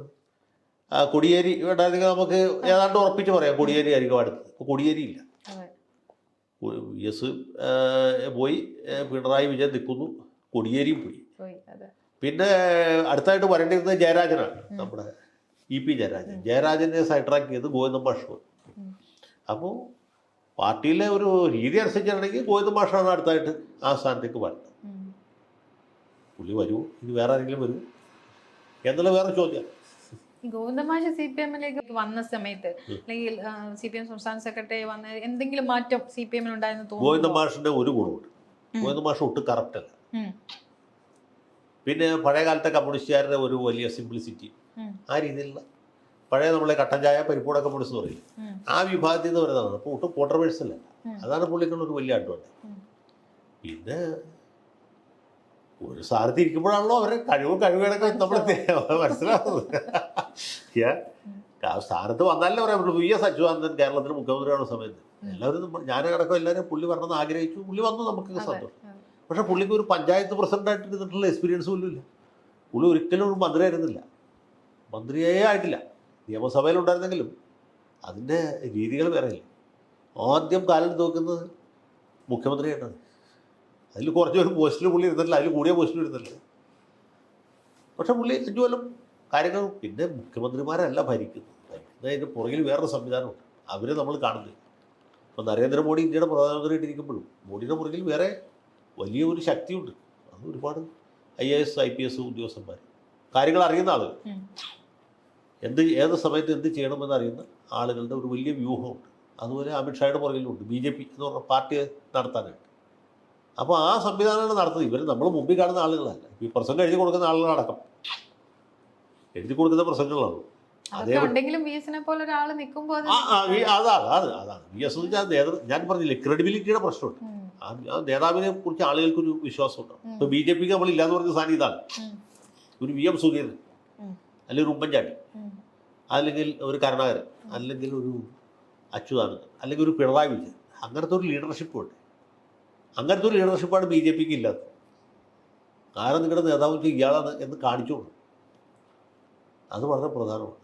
കൊടിയേരി ഉണ്ടായിരുന്നെങ്കിൽ നമുക്ക് ഏതാണ്ട് ഉറപ്പിച്ച് പറയാം കൊടിയേരി ആയിരിക്കും അടുത്ത് ഇപ്പോൾ കൊടിയേരി ഇല്ല. വി എസ് പോയി പിണറായി വിജയൻ നിൽക്കുന്നു കൊടിയേരിയും പോയി. പിന്നെ അടുത്തായിട്ട് വരേണ്ടിയിരുന്നത് ജയരാജനാണ് നമ്മുടെ ഇ പി ജയരാജൻ. ജയരാജനെ സൈഡ് ട്രാക്ക് ചെയ്ത് ഗോവിന്ദ മാഷ് അപ്പോൾ പാർട്ടിയിലെ ഒരു രീതി അനുസരിച്ചാണെങ്കിൽ ഗോവിന്ദ മാഷാണ് അടുത്തായിട്ട് ആ സ്ഥാനത്തേക്ക് വരുന്നത്. പുള്ളി വരൂ ഇനി വേറെ ആരെങ്കിലും വരൂ. എന്നുള്ള വേറെ ചോദ്യം. ഗോവിന്ദമാഷ് സി പി എമ്മിലേക്ക് വന്ന സമയത്ത് അല്ലെങ്കിൽ സി പി എം സംസ്ഥാന സെക്രട്ടറി വന്ന എന്തെങ്കിലും മാറ്റം സി പി എമ്മിന് ഉണ്ടായെന്ന് ഗോവിന്ദ തോന്നുന്നു മാഷിന്റെ ഒരു ഗുണമുണ്ട്. ഗോവിന്ദ മാഷ് ഒട്ടും കറക്റ്റ് അല്ല. പിന്നെ പഴയകാലത്തെ കമ്മ്യൂണിസ്റ്റുകാരുടെ ഒരു വലിയ സിംപ്ലിസിറ്റി ആ രീതിയിലുള്ള പഴയ നമ്മളെ കട്ടൻ ചായ പരിപ്പൂടൊക്കെ കമ്മ്യൂണിസ്റ്റ് പറയും. ആ വിഭാഗത്തിൽ നിന്ന് വരുന്നതാണ് അപ്പോൾ ഒട്ടും കോൺട്രവേഴ്സ് അല്ല. അതാണ് പുള്ളിക്കുള്ള ഒരു വലിയ ഉം. പിന്നെ ഒരു സ്ഥാനത്ത് ഇരിക്കുമ്പോഴാണല്ലോ അവരെ കഴിവും കഴിവുകളൊക്കെ നമ്മൾ മനസ്സിലാവുന്നത്. സ്ഥാനത്ത് വന്നാലേ പറയാൻ പറ്റുള്ളൂ. വി എസ് അച്യുതാനന്ദൻ കേരളത്തിന് മുഖ്യമന്ത്രിയാണ് സമയത്ത്. എല്ലാവരും ഞാനടക്കം എല്ലാവരും പുള്ളി വരണമെന്ന് ആഗ്രഹിച്ചു. പുള്ളി വന്നു നമുക്ക് സന്തോഷം. പക്ഷേ പുള്ളിക്ക് ഒരു പഞ്ചായത്ത് പ്രസിഡന്റായിട്ട് ഇരുന്നിട്ടുള്ള എക്സ്പീരിയൻസ് പോലും ഇല്ല. പുള്ളി ഒരിക്കലും ഒരു മന്ത്രിയായിരുന്നില്ല. മന്ത്രിയേ ആയിട്ടില്ല. നിയമസഭയിലുണ്ടായിരുന്നെങ്കിലും അതിന്റെ രീതികൾ വേറെയില്ല. ആദ്യം കാലിൽ നോക്കുന്നത് മുഖ്യമന്ത്രിയായിട്ടാണ്. അതിൽ കുറച്ച് ഒരു പോസ്റ്റിൽ പുള്ളി ഇരുന്നില്ല അതിൽ കൂടിയ പോസ്റ്റിൽ ഇരുന്നില്ല പക്ഷെ പുള്ളി അഞ്ചു കൊല്ലം കാര്യങ്ങൾ പിന്നെ മുഖ്യമന്ത്രിമാരല്ല ഭരിക്കുന്നത്. ഭരിക്കുന്നതിന്റെ പുറകിൽ വേറൊരു സംവിധാനമുണ്ട്. അവരെ നമ്മൾ കാണുന്നില്ല. ഇപ്പോൾ നരേന്ദ്രമോദി ഇന്ത്യയുടെ പ്രധാനമന്ത്രിയായിട്ടിരിക്കുമ്പോഴും മോഡിയുടെ പുറകിൽ വേറെ വലിയ ഒരു ശക്തിയുണ്ട്. അത് ഒരുപാട് I A S I P S ഉദ്യോഗസ്ഥന്മാർ. കാര്യങ്ങൾ അറിയുന്ന ആളുകൾ. എന്ത് ഏത് സമയത്ത് എന്ത് ചെയ്യണമെന്ന് അറിയുന്ന ആളുകളുടെ ഒരു വലിയ വ്യൂഹമുണ്ട്. അതുപോലെ അമിത്ഷായുടെ പുറകിലുണ്ട് ബി ജെ പി എന്ന് പറഞ്ഞ പാർട്ടി നടത്താനായിട്ട്. അപ്പോൾ ആ സംവിധാനമാണ് നടത്തുന്നത്. ഇവർ നമ്മൾ മുമ്പിൽ കാണുന്ന ആളുകളല്ല. ഈ പ്രസംഗം എഴുതി കൊടുക്കുന്ന ആളുകളടക്കം എഴുതി കൊടുക്കുന്ന പ്രസംഗങ്ങളാണ്. അത് അതാണ് അതാണ് വി എസ് ഞാൻ ഞാൻ പറഞ്ഞില്ലേ ക്രെഡിബിലിറ്റിയുടെ പ്രശ്നമുണ്ട്. ആ നേതാവിനെ കുറിച്ച് ആളുകൾക്കൊരു വിശ്വാസമുണ്ട്. ഇപ്പൊ ബി ജെ പിക്ക് നമ്മൾ ഇല്ലാന്ന് പറഞ്ഞ സാധനം ഇതാണ്. ഒരു വി എം സുധീരൻ. അല്ലെങ്കിൽ ഒരു ഉമ്മൻചാണ്ടി. അല്ലെങ്കിൽ ഒരു കരുണാകരൻ. അല്ലെങ്കിൽ ഒരു അച്യുതാനന്ദൻ. അല്ലെങ്കിൽ ഒരു പിണറായി വിജയൻ. അങ്ങനത്തെ ഒരു ലീഡർഷിപ്പ് ഉണ്ട്. അങ്ങനത്തെ ഒരു ലീഡർഷിപ്പാണ് ബി ജെ പിക്ക് ഇല്ലാത്തത്. കാരണം നിങ്ങളുടെ നേതാവ് ഇയാളാണ് എന്ന് കാണിച്ചോളൂ. അത് വളരെ പ്രധാനമാണ്.